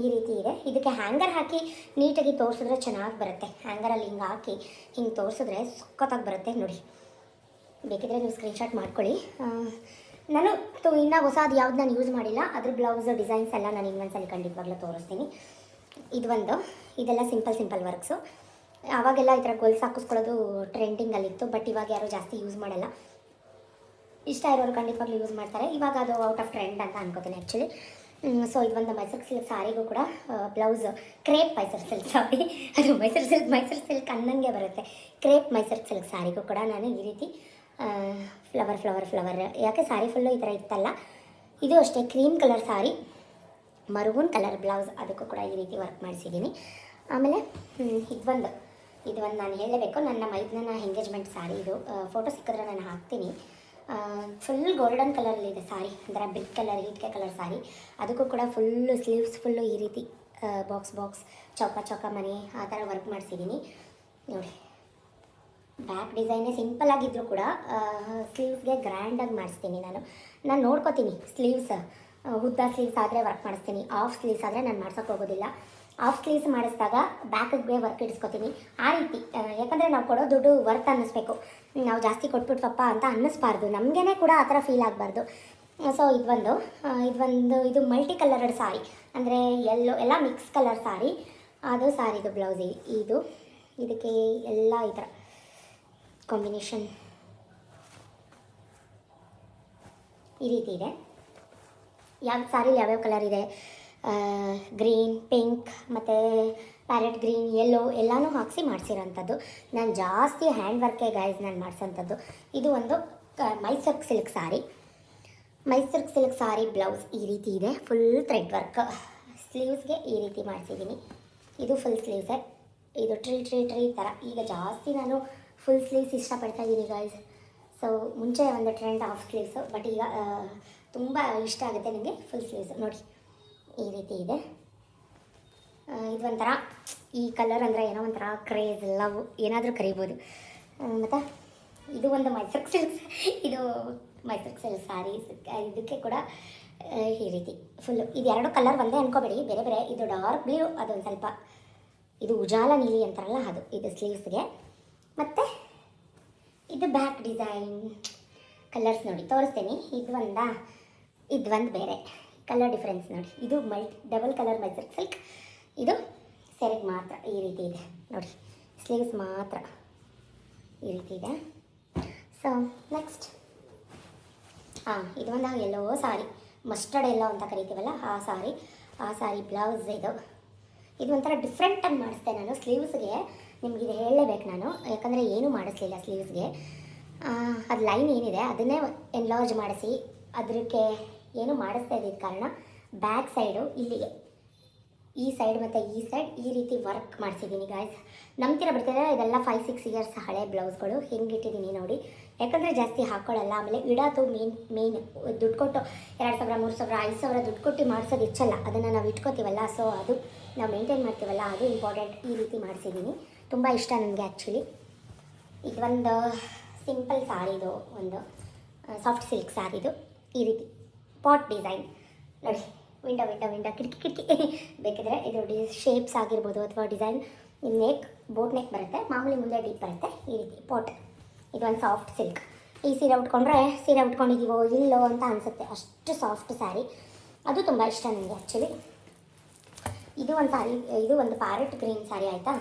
ಈ ರೀತಿ ಇದೆ. ಇದಕ್ಕೆ ಹ್ಯಾಂಗರ್ ಹಾಕಿ ನೀಟಾಗಿ ತೋರಿಸಿದ್ರೆ ಚೆನ್ನಾಗಿ ಬರುತ್ತೆ. ಹ್ಯಾಂಗರಲ್ಲಿ ಹಿಂಗೆ ಹಾಕಿ ಹಿಂಗೆ ತೋರಿಸಿದ್ರೆ ಸಖತ್ತಾಗಿ ಬರುತ್ತೆ ನೋಡಿ. ಬೇಕಿದ್ರೆ ನೀವು ಸ್ಕ್ರೀನ್ಶಾಟ್ ಮಾಡ್ಕೊಳ್ಳಿ. ನಾನು ತು ಇನ್ನೂ ಹೊಸದು ಯಾವ್ದು ನಾನು ಯೂಸ್ ಮಾಡಿಲ್ಲ. ಅದ್ರ ಬ್ಲೌಸ್ ಡಿಸೈನ್ಸ್ ಎಲ್ಲ ನಾನು ಇನ್ನೊಂದ್ಸಲಿ ಖಂಡಿತವಾಗ್ಲೂ ತೋರಿಸ್ತೀನಿ. ಇದು ಒಂದು. ಇದೆಲ್ಲ ಸಿಂಪಲ್ ಸಿಂಪಲ್ ವರ್ಕ್ಸು ಆವಾಗೆಲ್ಲ ಈ ಥರ ಗೊಲ್ಸ್ ಹಾಕಿಸ್ಕೊಳ್ಳೋದು ಟ್ರೆಂಡಿಂಗಲ್ಲಿತ್ತು ಬಟ್ ಇವಾಗ ಯಾರೂ ಜಾಸ್ತಿ ಯೂಸ್ ಮಾಡಲ್ಲ. ಇಷ್ಟ ಇರೋರು ಖಂಡಿತವಾಗ್ಲೂ ಯೂಸ್ ಮಾಡ್ತಾರೆ. ಇವಾಗ ಅದು ಔಟ್ ಆಫ್ ಟ್ರೆಂಡ್ ಅಂತ ಅನ್ಕೋತೀನಿ ಆ್ಯಕ್ಚುಲಿ ಸೊ ಇದು ಒಂದು ಮೈಸೂರು ಸಿಲ್ಕ್ ಸಾರಿಗೂ ಕೂಡ blouse crepe Mysore silk sari ಅದು ಮೈಸೂರು ಸಿಲ್ಕ್ ಮೈಸೂರು ಸಿಲ್ಕ್ ಅನ್ನಂಗೆ ಬರುತ್ತೆ. ಕ್ರೇಪ್ ಮೈಸೂರು ಸಿಲ್ಕ್ ಸಾರಿಗೂ ಕೂಡ ನಾನು ಈ ರೀತಿ ಫ್ಲವರ್ ಫ್ಲವರ್ ಫ್ಲವರ್ ಯಾಕೆ ಸಾರಿ ಫುಲ್ಲು ಈ ಥರ ಇತ್ತಲ್ಲ? ಇದು ಅಷ್ಟೇ cream colour sari maroon colour blouse ಅದಕ್ಕೂ ಕೂಡ ಈ ರೀತಿ ವರ್ಕ್ ಮಾಡಿಸಿದ್ದೀನಿ. ಆಮೇಲೆ ಇದೊಂದು ಇದು ಒಂದು ನಾನು ಹೇಳಬೇಕು ನನ್ನ ಮೈದ್ನ ಎಂಗೇಜ್ಮೆಂಟ್ ಸಾರಿ ಇದು ಫೋಟೋ ಸಿಕ್ಕಿದ್ರೆ ನಾನು ಹಾಕ್ತೀನಿ. ಫುಲ್ ಗೋಲ್ಡನ್ ಕಲರಲ್ಲಿದೆ ಸಾರಿ ಅಂದರೆ ಬಿಗ್ ಕಲರ್ ಹಿಟ್ಕೆ ಕಲರ್ ಸಾರಿ ಅದಕ್ಕೂ ಕೂಡ ಫುಲ್ಲು ಸ್ಲೀವ್ಸ್ ಫುಲ್ಲು ಈ ರೀತಿ ಬಾಕ್ಸ್ ಬಾಕ್ಸ್ ಚೌಕ ಚೌಕ ಮನೆ, ಆ ಥರ ವರ್ಕ್ ಮಾಡಿಸಿದ್ದೀನಿ ನೋಡಿ. ಬ್ಯಾಕ್ ಡಿಸೈನೇ ಸಿಂಪಲ್ ಆಗಿದ್ದರೂ ಕೂಡ ಸ್ಲೀವ್ಸ್ಗೆ ಗ್ರ್ಯಾಂಡಾಗಿ ಮಾಡಿಸ್ತೀನಿ ನಾನು. ನಾನು ನೋಡ್ಕೋತೀನಿ ಸ್ಲೀವ್ಸ್ ಉದ್ದ ಸ್ಲೀವ್ಸ್ ಆದರೆ ವರ್ಕ್ ಮಾಡಿಸ್ತೀನಿ ಆಫ್ ಸ್ಲೀವ್ಸ್ ಆದರೆ ನಾನು ಮಾಡ್ಸೋಕೆ ಹೋಗೋದಿಲ್ಲ. ಆಫ್ ಸ್ಲೀವ್ಸ್ ಮಾಡಿಸಿದಾಗ ಬ್ಯಾಕಿಗೆ ವರ್ಕ್ ಇಡಿಸ್ಕೊತೀನಿ. ಆ ರೀತಿ ಯಾಕಂದರೆ ನಾವು ಕೊಡೋ ದುಡ್ಡು ವರ್ತ್ ಅನ್ನಿಸ್ಬೇಕು. ನಾವು ಜಾಸ್ತಿ ಕೊಟ್ಬಿಟ್ವಪ್ಪ ಅಂತ ಅನ್ನಿಸ್ಬಾರ್ದು. ನಮಗೇ ಕೂಡ ಆ ಥರ ಫೀಲ್ ಆಗಬಾರ್ದು. ಸೊ ಇದೊಂದು ಇದೊಂದು ಇದು ಮಲ್ಟಿ ಕಲರ್ಡ್ ಸಾರಿ ಅಂದರೆ ಎಲ್ಲೋ, ಎಲ್ಲ ಮಿಕ್ಸ್ ಕಲರ್ ಸಾರಿ ಅದು ಸಾರಿದು ಬ್ಲೌಸ್ ಇದು, ಇದಕ್ಕೆ ಎಲ್ಲ ಈ ಥರ ಕಾಂಬಿನೇಷನ್ ಈ ರೀತಿ ಇದೆ. ಯಾವ ಸಾರಿಲಿ ಯಾವ್ಯಾವ ಕಲರ್ ಇದೆ? ಗ್ರೀನ್ ಪಿಂಕ್ ಮತ್ತು ಪ್ಯಾರೆಟ್ ಗ್ರೀನ್ ಯೆಲ್ಲೋ ಎಲ್ಲನೂ ಹಾಕಿಸಿ ಮಾಡಿಸಿರೋಂಥದ್ದು. ನಾನು ಜಾಸ್ತಿ ಹ್ಯಾಂಡ್ ವರ್ಕೆ ಗೈಸ್ ನಾನು ಮಾಡಿಸೋಂಥದ್ದು. ಇದು ಒಂದು Mysore silk sari Mysore silk sari blouse ಈ ರೀತಿ ಇದೆ. ಫುಲ್ ಥ್ರೆಡ್ ವರ್ಕ್ ಸ್ಲೀವ್ಸ್ಗೆ ಈ ರೀತಿ ಮಾಡಿಸಿದ್ದೀನಿ. ಇದು ಫುಲ್ ಸ್ಲೀವ್ಸೇ ಇದು ಟ್ರೀ ಟ್ರೀ ಟ್ರೀ ಥರ ಈಗ ಜಾಸ್ತಿ ನಾನು ಫುಲ್ ಸ್ಲೀವ್ಸ್ ಇಷ್ಟಪಡ್ತಾ ಇದ್ದೀನಿ ಗೈಸ್ ಸೊ ಮುಂಚೆ ಒಂದು ಟ್ರೆಂಡ್ ಆಫ್ ಸ್ಲೀವ್ಸು ಬಟ್ ಈಗ ತುಂಬ ಇಷ್ಟ ಆಗುತ್ತೆ ನನಗೆ ಫುಲ್ ಸ್ಲೀವ್ಸ್ ನೋಡಿ, ಈ ರೀತಿ ಇದೆ. ಇದು ಒಂಥರ ಈ ಕಲರ್ ಅಂದರೆ ಏನೋ ಒಂಥರ ಕ್ರೇಜ್ ಲವ್ ಏನಾದರೂ ಕರಿಬೋದು. ಮತ್ತು ಇದು ಒಂದು ಮೈಸೂರು ಸಿಲ್ಕ್ ಇದು ಮೈಸೂರು ಸಿಲ್ಕ್ ಸಾರಿ ಇದಕ್ಕೆ ಕೂಡ ಈ ರೀತಿ. ಫುಲ್ಲು ಇದು ಎರಡು ಕಲರ್ ಒಂದೇ ಅನ್ಕೋಬೇಡಿ. ಬೇರೆ ಬೇರೆ, ಇದು ಡಾರ್ಕ್ ಬ್ಲೂ ಅದೊಂದು ಸ್ವಲ್ಪ ಇದು ಉಜಾಲ ನೀಲಿ ಅಂತಾರಲ್ಲ ಅದು, ಇದು ಸ್ಲೀವ್ಸ್ಗೆ ಮತ್ತು ಇದು ಬ್ಯಾಕ್ ಡಿಸೈನ್ ಕಲರ್ಸ್ ನೋಡಿ, ತೋರಿಸ್ತೀನಿ. ಇದು ಒಂದಾ ಇದು ಒಂದು ಬೇರೆ. ಕಲರ್ ಡಿಫ್ರೆನ್ಸ್ ನೋಡಿ. ಇದು multi double colour Mysore silk ಇದು ಸೆರೆಗೆ ಮಾತ್ರ ಈ ರೀತಿ ಇದೆ. ನೋಡಿ ಸ್ಲೀವ್ಸ್ ಮಾತ್ರ ಈ ರೀತಿ ಇದೆ. ಸೊ ನೆಕ್ಸ್ಟ್ ಹಾಂ ಇದು ಒಂದು ಎಲ್ಲೋ ಸಾರಿ ಮಸ್ಟರ್ಡ್ ಎಲ್ಲೋ ಅಂತ ಕರಿತೀವಲ್ಲ, ಆ ಸಾರಿ ಆ ಸಾರಿ ಬ್ಲೌಸ್ ಇದು. ಇದು ಒಂಥರ ಡಿಫ್ರೆಂಟಾಗಿ ಮಾಡಿಸ್ದೆ ನಾನು ಸ್ಲೀವ್ಸ್ಗೆ ನಿಮ್ಗೆ ಇದು ಹೇಳಲೇಬೇಕು ನಾನು, ಯಾಕಂದರೆ ಏನೂ ಮಾಡಿಸ್ಲಿಲ್ಲ ಸ್ಲೀವ್ಸ್ಗೆ ಅದು ಲೈನ್ ಏನಿದೆ, ಅದನ್ನೇ ಎನ್ಲಾರ್ಜ್ ಮಾಡಿಸಿ ಅದಕ್ಕೆ ಏನು ಮಾಡಿಸ್ತಾ ಇದ್ದಿದ್ದ ಕಾರಣ ಬ್ಯಾಕ್ ಸೈಡು ಇಲ್ಲಿಗೆ. ಈ ಸೈಡ್ ಮತ್ತು ಈ ಸೈಡ್ ಈ ರೀತಿ ವರ್ಕ್ ಮಾಡಿಸಿದ್ದೀನಿ ಗಾಯ್ಸ್ ನಂಬ್ತೀರ ಬರ್ತಿದ್ರೆ ಇದೆಲ್ಲ ಫೈವ್ ಸಿಕ್ಸ್ ಇಯರ್ಸ್ ಹಳೆ ಬ್ಲೌಸ್ಗಳು ಹೆಂಗೆ ಇಟ್ಟಿದ್ದೀನಿ ನೋಡಿ. ಯಾಕಂದರೆ ಜಾಸ್ತಿ ಹಾಕ್ಕೊಳ್ಳಲ್ಲ ಆಮೇಲೆ ಇಡೋದು ಮೇನ್ ಮೇನ್ ದುಡ್ಡು ಕೊಟ್ಟು ಎರಡು ಸಾವಿರ, ಮೂರು ಸಾವಿರ, ಐದು ಸಾವಿರ ದುಡ್ಡು ಕೊಟ್ಟು ಮಾಡಿಸೋದು ಇಚ್ಚಲ್ಲ. ಅದನ್ನು ನಾವು ಇಟ್ಕೋತೀವಲ್ಲ. ಸೊ ಅದು ನಾವು ಮೇಂಟೈನ್ ಮಾಡ್ತೀವಲ್ಲ. ಅದು ಇಂಪಾರ್ಟೆಂಟ್ ಈ ರೀತಿ ಮಾಡಿಸಿದ್ದೀನಿ. ತುಂಬ ಇಷ್ಟ ನನಗೆ ಆ್ಯಕ್ಚುಲಿ ಒಂದು ಸಿಂಪಲ್ ಸಾರಿದು ಒಂದು ಸಾಫ್ಟ್ ಸಿಲ್ಕ್ ಸಾರಿದು ಈ ರೀತಿ. ಪಾಟ್ ಡಿಸೈನ್ ನೋಡಿ. ವಿಂಡೋ ವಿಂಡೋ, ವಿಂಡ, ಕಿಟಕಿ ಕಿಟಕಿ. [LAUGHS] ಬೇಕಿದ್ರೆ ಇದು ಡಿ ಶೇಪ್ಸ್ ಆಗಿರ್ಬೋದು ಅಥವಾ ಡಿಸೈನ್ ನೆಕ್ ಬೋಟ್ ನೆಕ್ ಬರುತ್ತೆ. ಮಾಮೂಲಿ ಮುಂದೆ ಡೀಪ್ ಬರುತ್ತೆ. ಈ ರೀತಿ ಪಾಟ್ ಇದೊಂದು ಸಾಫ್ಟ್ ಸಿಲ್ಕ್ ಈ ಸೀರೆ ಉಟ್ಕೊಂಡ್ರೆ, ಸೀರೆ ಉಟ್ಕೊಂಡಿದ್ದೀವೋ ಇಲ್ಲೋ ಅಂತ ಅನಿಸುತ್ತೆ. ಅಷ್ಟು ಸಾಫ್ಟ್ ಸ್ಯಾರಿ ಅದು ತುಂಬ ಇಷ್ಟ ನನಗೆ ಆ್ಯಕ್ಚುಲಿ ಇದು ಒಂದು ಸ್ಯಾರಿ ಇದು ಒಂದು ಪ್ಯಾರೆಟ್ ಗ್ರೀನ್ ಸ್ಯಾರಿ ಆಯಿತಾ?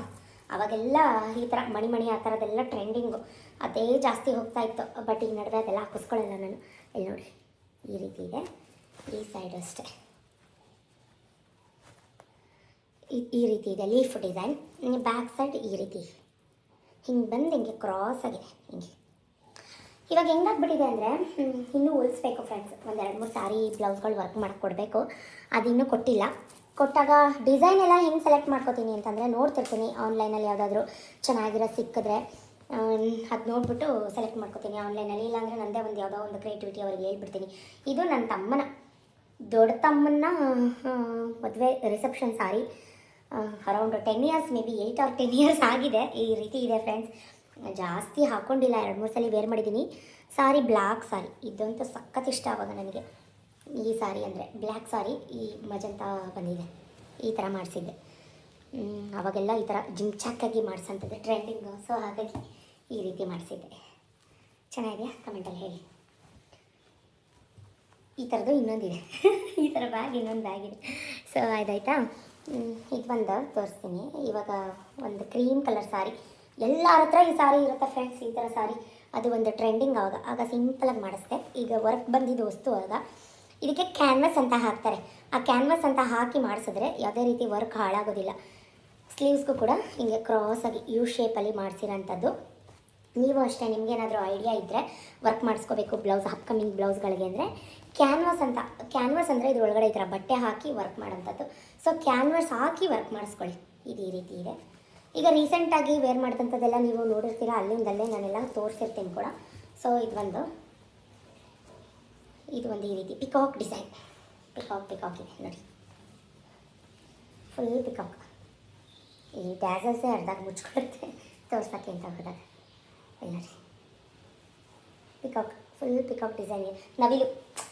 ಅವಾಗೆಲ್ಲ ಈ ಥರ ಮಣಿ ಮಣಿ ಆ ಥರದ್ದೆಲ್ಲ ಟ್ರೆಂಡಿಂಗು ಅದೇ ಜಾಸ್ತಿ ಹೋಗ್ತಾ ಇತ್ತು. ಬಟ್ ಈಗ ನಡುವೆ ಅದೆಲ್ಲ ಹಾಕಿಸ್ಕೊಳ್ಳಲ್ಲ ನಾನು. ಇಲ್ಲಿ ನೋಡಿ, ಈ ರೀತಿ ಇದೆ. ಈ ಸೈಡ್ ಅಷ್ಟೇ. ಈ- ರೀತಿ ಇದೆ. ಲೀಫ್ ಡಿಸೈನ್ ಬ್ಯಾಕ್ ಸೈಡ್ ಈ ರೀತಿ. ಹಿಂಗೆ ಬಂದು ಹಿಂಗೆ ಕ್ರಾಸ್ ಆಗಿದೆ ಹಿಂಗೆ. ಇವಾಗ ಹೆಂಗಾಗ್ಬಿಟ್ಟಿದೆ ಅಂದರೆ ಇನ್ನೂ ಹೊಲಿಸ್ಬೇಕು ಫ್ರೆಂಡ್ಸ್ ಒಂದು ಎರಡು ಮೂರು ಸಾರಿ ಬ್ಲೌಸ್ಗಳು ವರ್ಕ್ ಮಾಡಿಕೊಡ್ಬೇಕು. ಕೊಡಬೇಕು ಅದಿನ್ನೂ ಕೊಟ್ಟಿಲ್ಲ. ಕೊಟ್ಟಾಗ ಡಿಸೈನ್ ಎಲ್ಲ ಹೆಂಗೆ ಸೆಲೆಕ್ಟ್ ಮಾಡ್ಕೋತೀನಿ ಅಂತಂದರೆ ನೋಡ್ತಿರ್ತೀನಿ. ಆನ್ಲೈನಲ್ಲಿ ಯಾವುದಾದ್ರೂ ಚೆನ್ನಾಗಿರೋ ಸಿಕ್ಕಿದ್ರೆ ಅದು ನೋಡ್ಬಿಟ್ಟು ಸೆಲೆಕ್ಟ್ ಮಾಡ್ಕೋತೀನಿ ಆನ್ಲೈನಲ್ಲಿ ಇಲ್ಲಾಂದರೆ ನನ್ನದೇ ಒಂದು ಯಾವುದೋ ಒಂದು ಕ್ರಿಯೇಟಿವಿಟಿ ಅವ್ರಿಗೆ ಹೇಳ್ಬಿಡ್ತೀನಿ. ಇದು ನನ್ನ ತಮ್ಮನ, ದೊಡ್ಡ ತಮ್ಮನ ಮದುವೆ reception sari. Around ten years may be eight or ten years ಆಗಿದೆ. ಈ ರೀತಿ ಇದೆ ಫ್ರೆಂಡ್ಸ್ ಜಾಸ್ತಿ ಹಾಕ್ಕೊಂಡಿಲ್ಲ ಎರಡು, ಮೂರು ಸಲ ವೇರ್ ಮಾಡಿದ್ದೀನಿ ಸಾರಿ ಬ್ಲ್ಯಾಕ್ ಸಾರಿ ಇದಂತೂ ಸಖತ್ ಇಷ್ಟ ಆವಾಗ ನನಗೆ. ಈ ಸಾರಿ ಅಂದರೆ ಬ್ಲ್ಯಾಕ್ ಸಾರಿ ಈ ಮಜಂತ ಬಂದಿದೆ. ಈ ಥರ ಮಾಡಿಸಿದ್ದೆ. ಅವಾಗೆಲ್ಲ ಈ ಥರ ಜಿಂಚಾಕಾಗಿ ಮಾಡಿಸೋಂಥದ್ದು ಟ್ರೆಂಡಿಂಗು ಸೊ ಹಾಗಾಗಿ ಈ ರೀತಿ ಮಾಡಿಸಿದ್ದೆ. ಚೆನ್ನಾಗಿದೆಯಾ? ಕಮೆಂಟಲ್ಲಿ ಹೇಳಿ. ಈ ಥರದ್ದು ಇನ್ನೊಂದಿದೆ. [LAUGHS] ಈ ಥರ ಬ್ಯಾಗ್ ಇನ್ನೊಂದು ಬ್ಯಾಗಿದೆ ಸೊ ಅದಾಯ್ತಾ ಇದು ಬಂದು, ತೋರಿಸ್ತೀನಿ. ಇವಾಗ ಒಂದು ಕ್ರೀಮ್ ಕಲರ್ ಸಾರಿ. ಎಲ್ಲರ ಹತ್ರ ಈ ಸಾರಿ ಇರುತ್ತೆ ಫ್ರೆಂಡ್ಸ್ ಈ ಥರ ಸಾರಿ. ಅದು ಒಂದು ಟ್ರೆಂಡಿಂಗ್ ಆವಾಗ. ಆಗ ಸಿಂಪಲಾಗಿ ಮಾಡಿಸ್ದೆ. ಈಗ ವರ್ಕ್ ಬಂದಿದ್ದು ವಸ್ತು ಆಗ. ಇದಕ್ಕೆ ಕ್ಯಾನ್ವಸ್ ಅಂತ ಹಾಕ್ತಾರೆ. ಆ ಕ್ಯಾನ್ವಸ್ ಅಂತ ಹಾಕಿ ಮಾಡಿಸಿದ್ರೆ ಯಾವುದೇ ರೀತಿ ವರ್ಕ್ ಹಾಳಾಗೋದಿಲ್ಲ. ಸ್ಲೀವ್ಸ್ಗೂ ಕೂಡ ಹಿಂಗೆ ಕ್ರಾಸಾಗಿ ಯು ಶೇಪಲ್ಲಿ ಮಾಡಿಸಿರೋಂಥದ್ದು. ನೀವು ಅಷ್ಟೇ, ನಿಮಗೇನಾದರೂ ಐಡಿಯಾ ಇದ್ದರೆ ವರ್ಕ್ ಮಾಡಿಸ್ಕೋಬೇಕು ಬ್ಲೌಸ್ ಅಪ್ಕಮಿಂಗ್ ಬ್ಲೌಸ್ಗಳಿಗೆ ಅಂದರೆ. ಕ್ಯಾನ್ವಾಸ್ ಅಂತ ಕ್ಯಾನ್ವಾಸ್ ಅಂದರೆ ಇದು ಒಳಗಡೆ ಈ ಥರ ಬಟ್ಟೆ ಹಾಕಿ ವರ್ಕ್ ಮಾಡೋಂಥದ್ದು ಸೊ ಕ್ಯಾನ್ವಾಸ್ ಹಾಕಿ ವರ್ಕ್ ಮಾಡಿಸ್ಕೊಳ್ಳಿ. ಇದು ಈ ರೀತಿ ಇದೆ. ಈಗ ರೀಸೆಂಟಾಗಿ ವೇರ್ ಮಾಡಿದಂಥದ್ದೆಲ್ಲ ನೀವು ನೋಡಿರ್ತೀರ? ಅಲ್ಲಿಂದಲ್ಲೇ ನಾನೆಲ್ಲ ತೋರಿಸಿರ್ತೀನಿ ಕೂಡ. ಸೊ ಇದು ಒಂದು. ಇದು ಒಂದು ಈ ರೀತಿ ಪಿಕಾಕ್ ಡಿಸೈನ್ ಪಿಕಾಕ್ ಪಿಕಾಕ್ ಇದೆ, ನೋಡಿ. ಫುಲ್ ಪಿಕಾಕ್ ಈ ಟ್ಯಾಸಲ್ಸೇ ಅರ್ಧಾಗ ಮುಚ್ಕೊಡುತ್ತೆ ತೋರ್ಸೋಕ್ಕೆ ಅಂತ ಹೋದಾಗ ಎಲ್ಲ ಪಿಕಾಕ್ ಫುಲ್ ಪಿಕಪ್ ಡಿಸೈನ್ ನವಿಲು,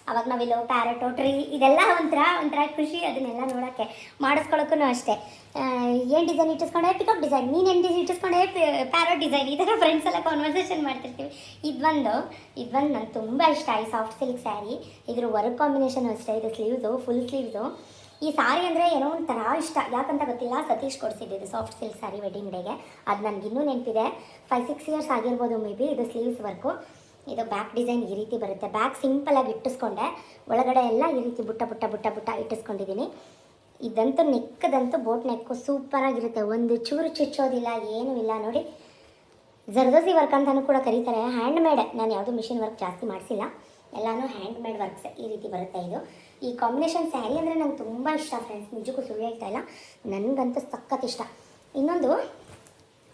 ಅವಾಗ ನವಿಲು ಪ್ಯಾರೆಟು ಟ್ರೀ ಇದೆಲ್ಲ ಒಂಥರ ಒಂಥರ ಖುಷಿ ಅದನ್ನೆಲ್ಲ ನೋಡೋಕ್ಕೆ. ಮಾಡಿಸ್ಕೊಳಕ್ಕೂ ಅಷ್ಟೇ. ಏನು ಡಿಸೈನ್ ಇಟ್ಟಿಸ್ಕೊಂಡೆ? ಪಿಕಪ್ ಡಿಸೈನ್ ನೀನು ಏನು ಡಿಸೈನ್ ಇಟ್ಟಿಸ್ಕೊಂಡೆ? ಪ್ಯಾರೋಟ್ ಡಿಸೈನ್ ಈ ಥರ ಫ್ರೆಂಡ್ಸ್ ಎಲ್ಲ ಕಾನ್ವರ್ಸೇಷನ್ ಮಾಡ್ತಿರ್ತೀವಿ. ಇದೊಂದು ಇದೊಂದು ನಂಗೆ ತುಂಬ ಇಷ್ಟ, ಈ ಸಾಫ್ಟ್ ಸಿಲ್ಕ್ ಸ್ಯಾರಿ ಇದ್ರ ವರ್ಕ್ ಕಾಂಬಿನೇಷನ್ ಅಷ್ಟೇ ಇದು ಸ್ಲೀವ್ಸು ಫುಲ್ ಸ್ಲೀವ್ಸು ಈ ಸಾರಿ ಅಂದರೆ ಏನೋ ಒಂಥರ ಇಷ್ಟ. ಯಾಕಂತ ಗೊತ್ತಿಲ್ಲ, ಸತೀಶ್ ಕೊಡಿಸಿದ್ದು ಸಾಫ್ಟ್ ಸಿಲ್ಕ್ ಸ್ಯಾರಿ ವೆಡ್ಡಿಂಗ್ ಡೇಗೆ ಅದು ನನಗಿನ್ನೂ ನೆನಪಿದೆ. ಫೈವ್ ಸಿಕ್ಸ್ ಇಯರ್ಸ್ ಆಗಿರ್ಬೋದು ಮೇ ಬಿ ಇದು ಸ್ಲೀವ್ಸ್ ವರ್ಕು ಇದು ಬ್ಯಾಕ್ ಡಿಸೈನ್ ಈ ರೀತಿ ಬರುತ್ತೆ. ಬ್ಯಾಕ್ ಸಿಂಪಲಾಗಿ ಇಟ್ಟಿಸ್ಕೊಂಡೆ. ಒಳಗಡೆ ಎಲ್ಲ ಈ ರೀತಿ ಬುಟ್ಟ ಬುಟ್ಟ ಬುಟ್ಟ ಬುಟ್ಟ ಇಟ್ಟಿಸ್ಕೊಂಡಿದ್ದೀನಿ. ಇದಂತೂ ನೆಕ್ಕದಂತೂ ಬೋಟ್ ನೆಕ್ಕು ಸೂಪರಾಗಿರುತ್ತೆ ಒಂದು ಚೂರು ಚುಚ್ಚೋದಿಲ್ಲ, ಏನೂ ಇಲ್ಲ. ನೋಡಿ, ಜರ್ದೋಸಿ ವರ್ಕ್ ಅಂತಲೂ ಕೂಡ ಕರೀತಾರೆ. ಹ್ಯಾಂಡ್ ಮೇಡ್ ನಾನು ಯಾವುದೂ ಮಿಷಿನ್ ವರ್ಕ್ ಜಾಸ್ತಿ ಮಾಡಿಸಿಲ್ಲ. ಎಲ್ಲನೂ ಹ್ಯಾಂಡ್ ಮೇಡ್ ವರ್ಕ್ಸ್ ಈ ರೀತಿ ಬರುತ್ತೆ ಇದು. ಈ ಕಾಂಬಿನೇಷನ್ ಸ್ಯಾರಿ ಅಂದರೆ ನಂಗೆ ತುಂಬ ಇಷ್ಟ ಫ್ರೆಂಡ್ಸ್ ನಿಜಕ್ಕೂ ಸುಳ್ಳು ಹೇಳ್ತಾ ಇಲ್ಲ. ನನಗಂತೂ ಸಖತ್ ಇಷ್ಟ. ಇನ್ನೊಂದು,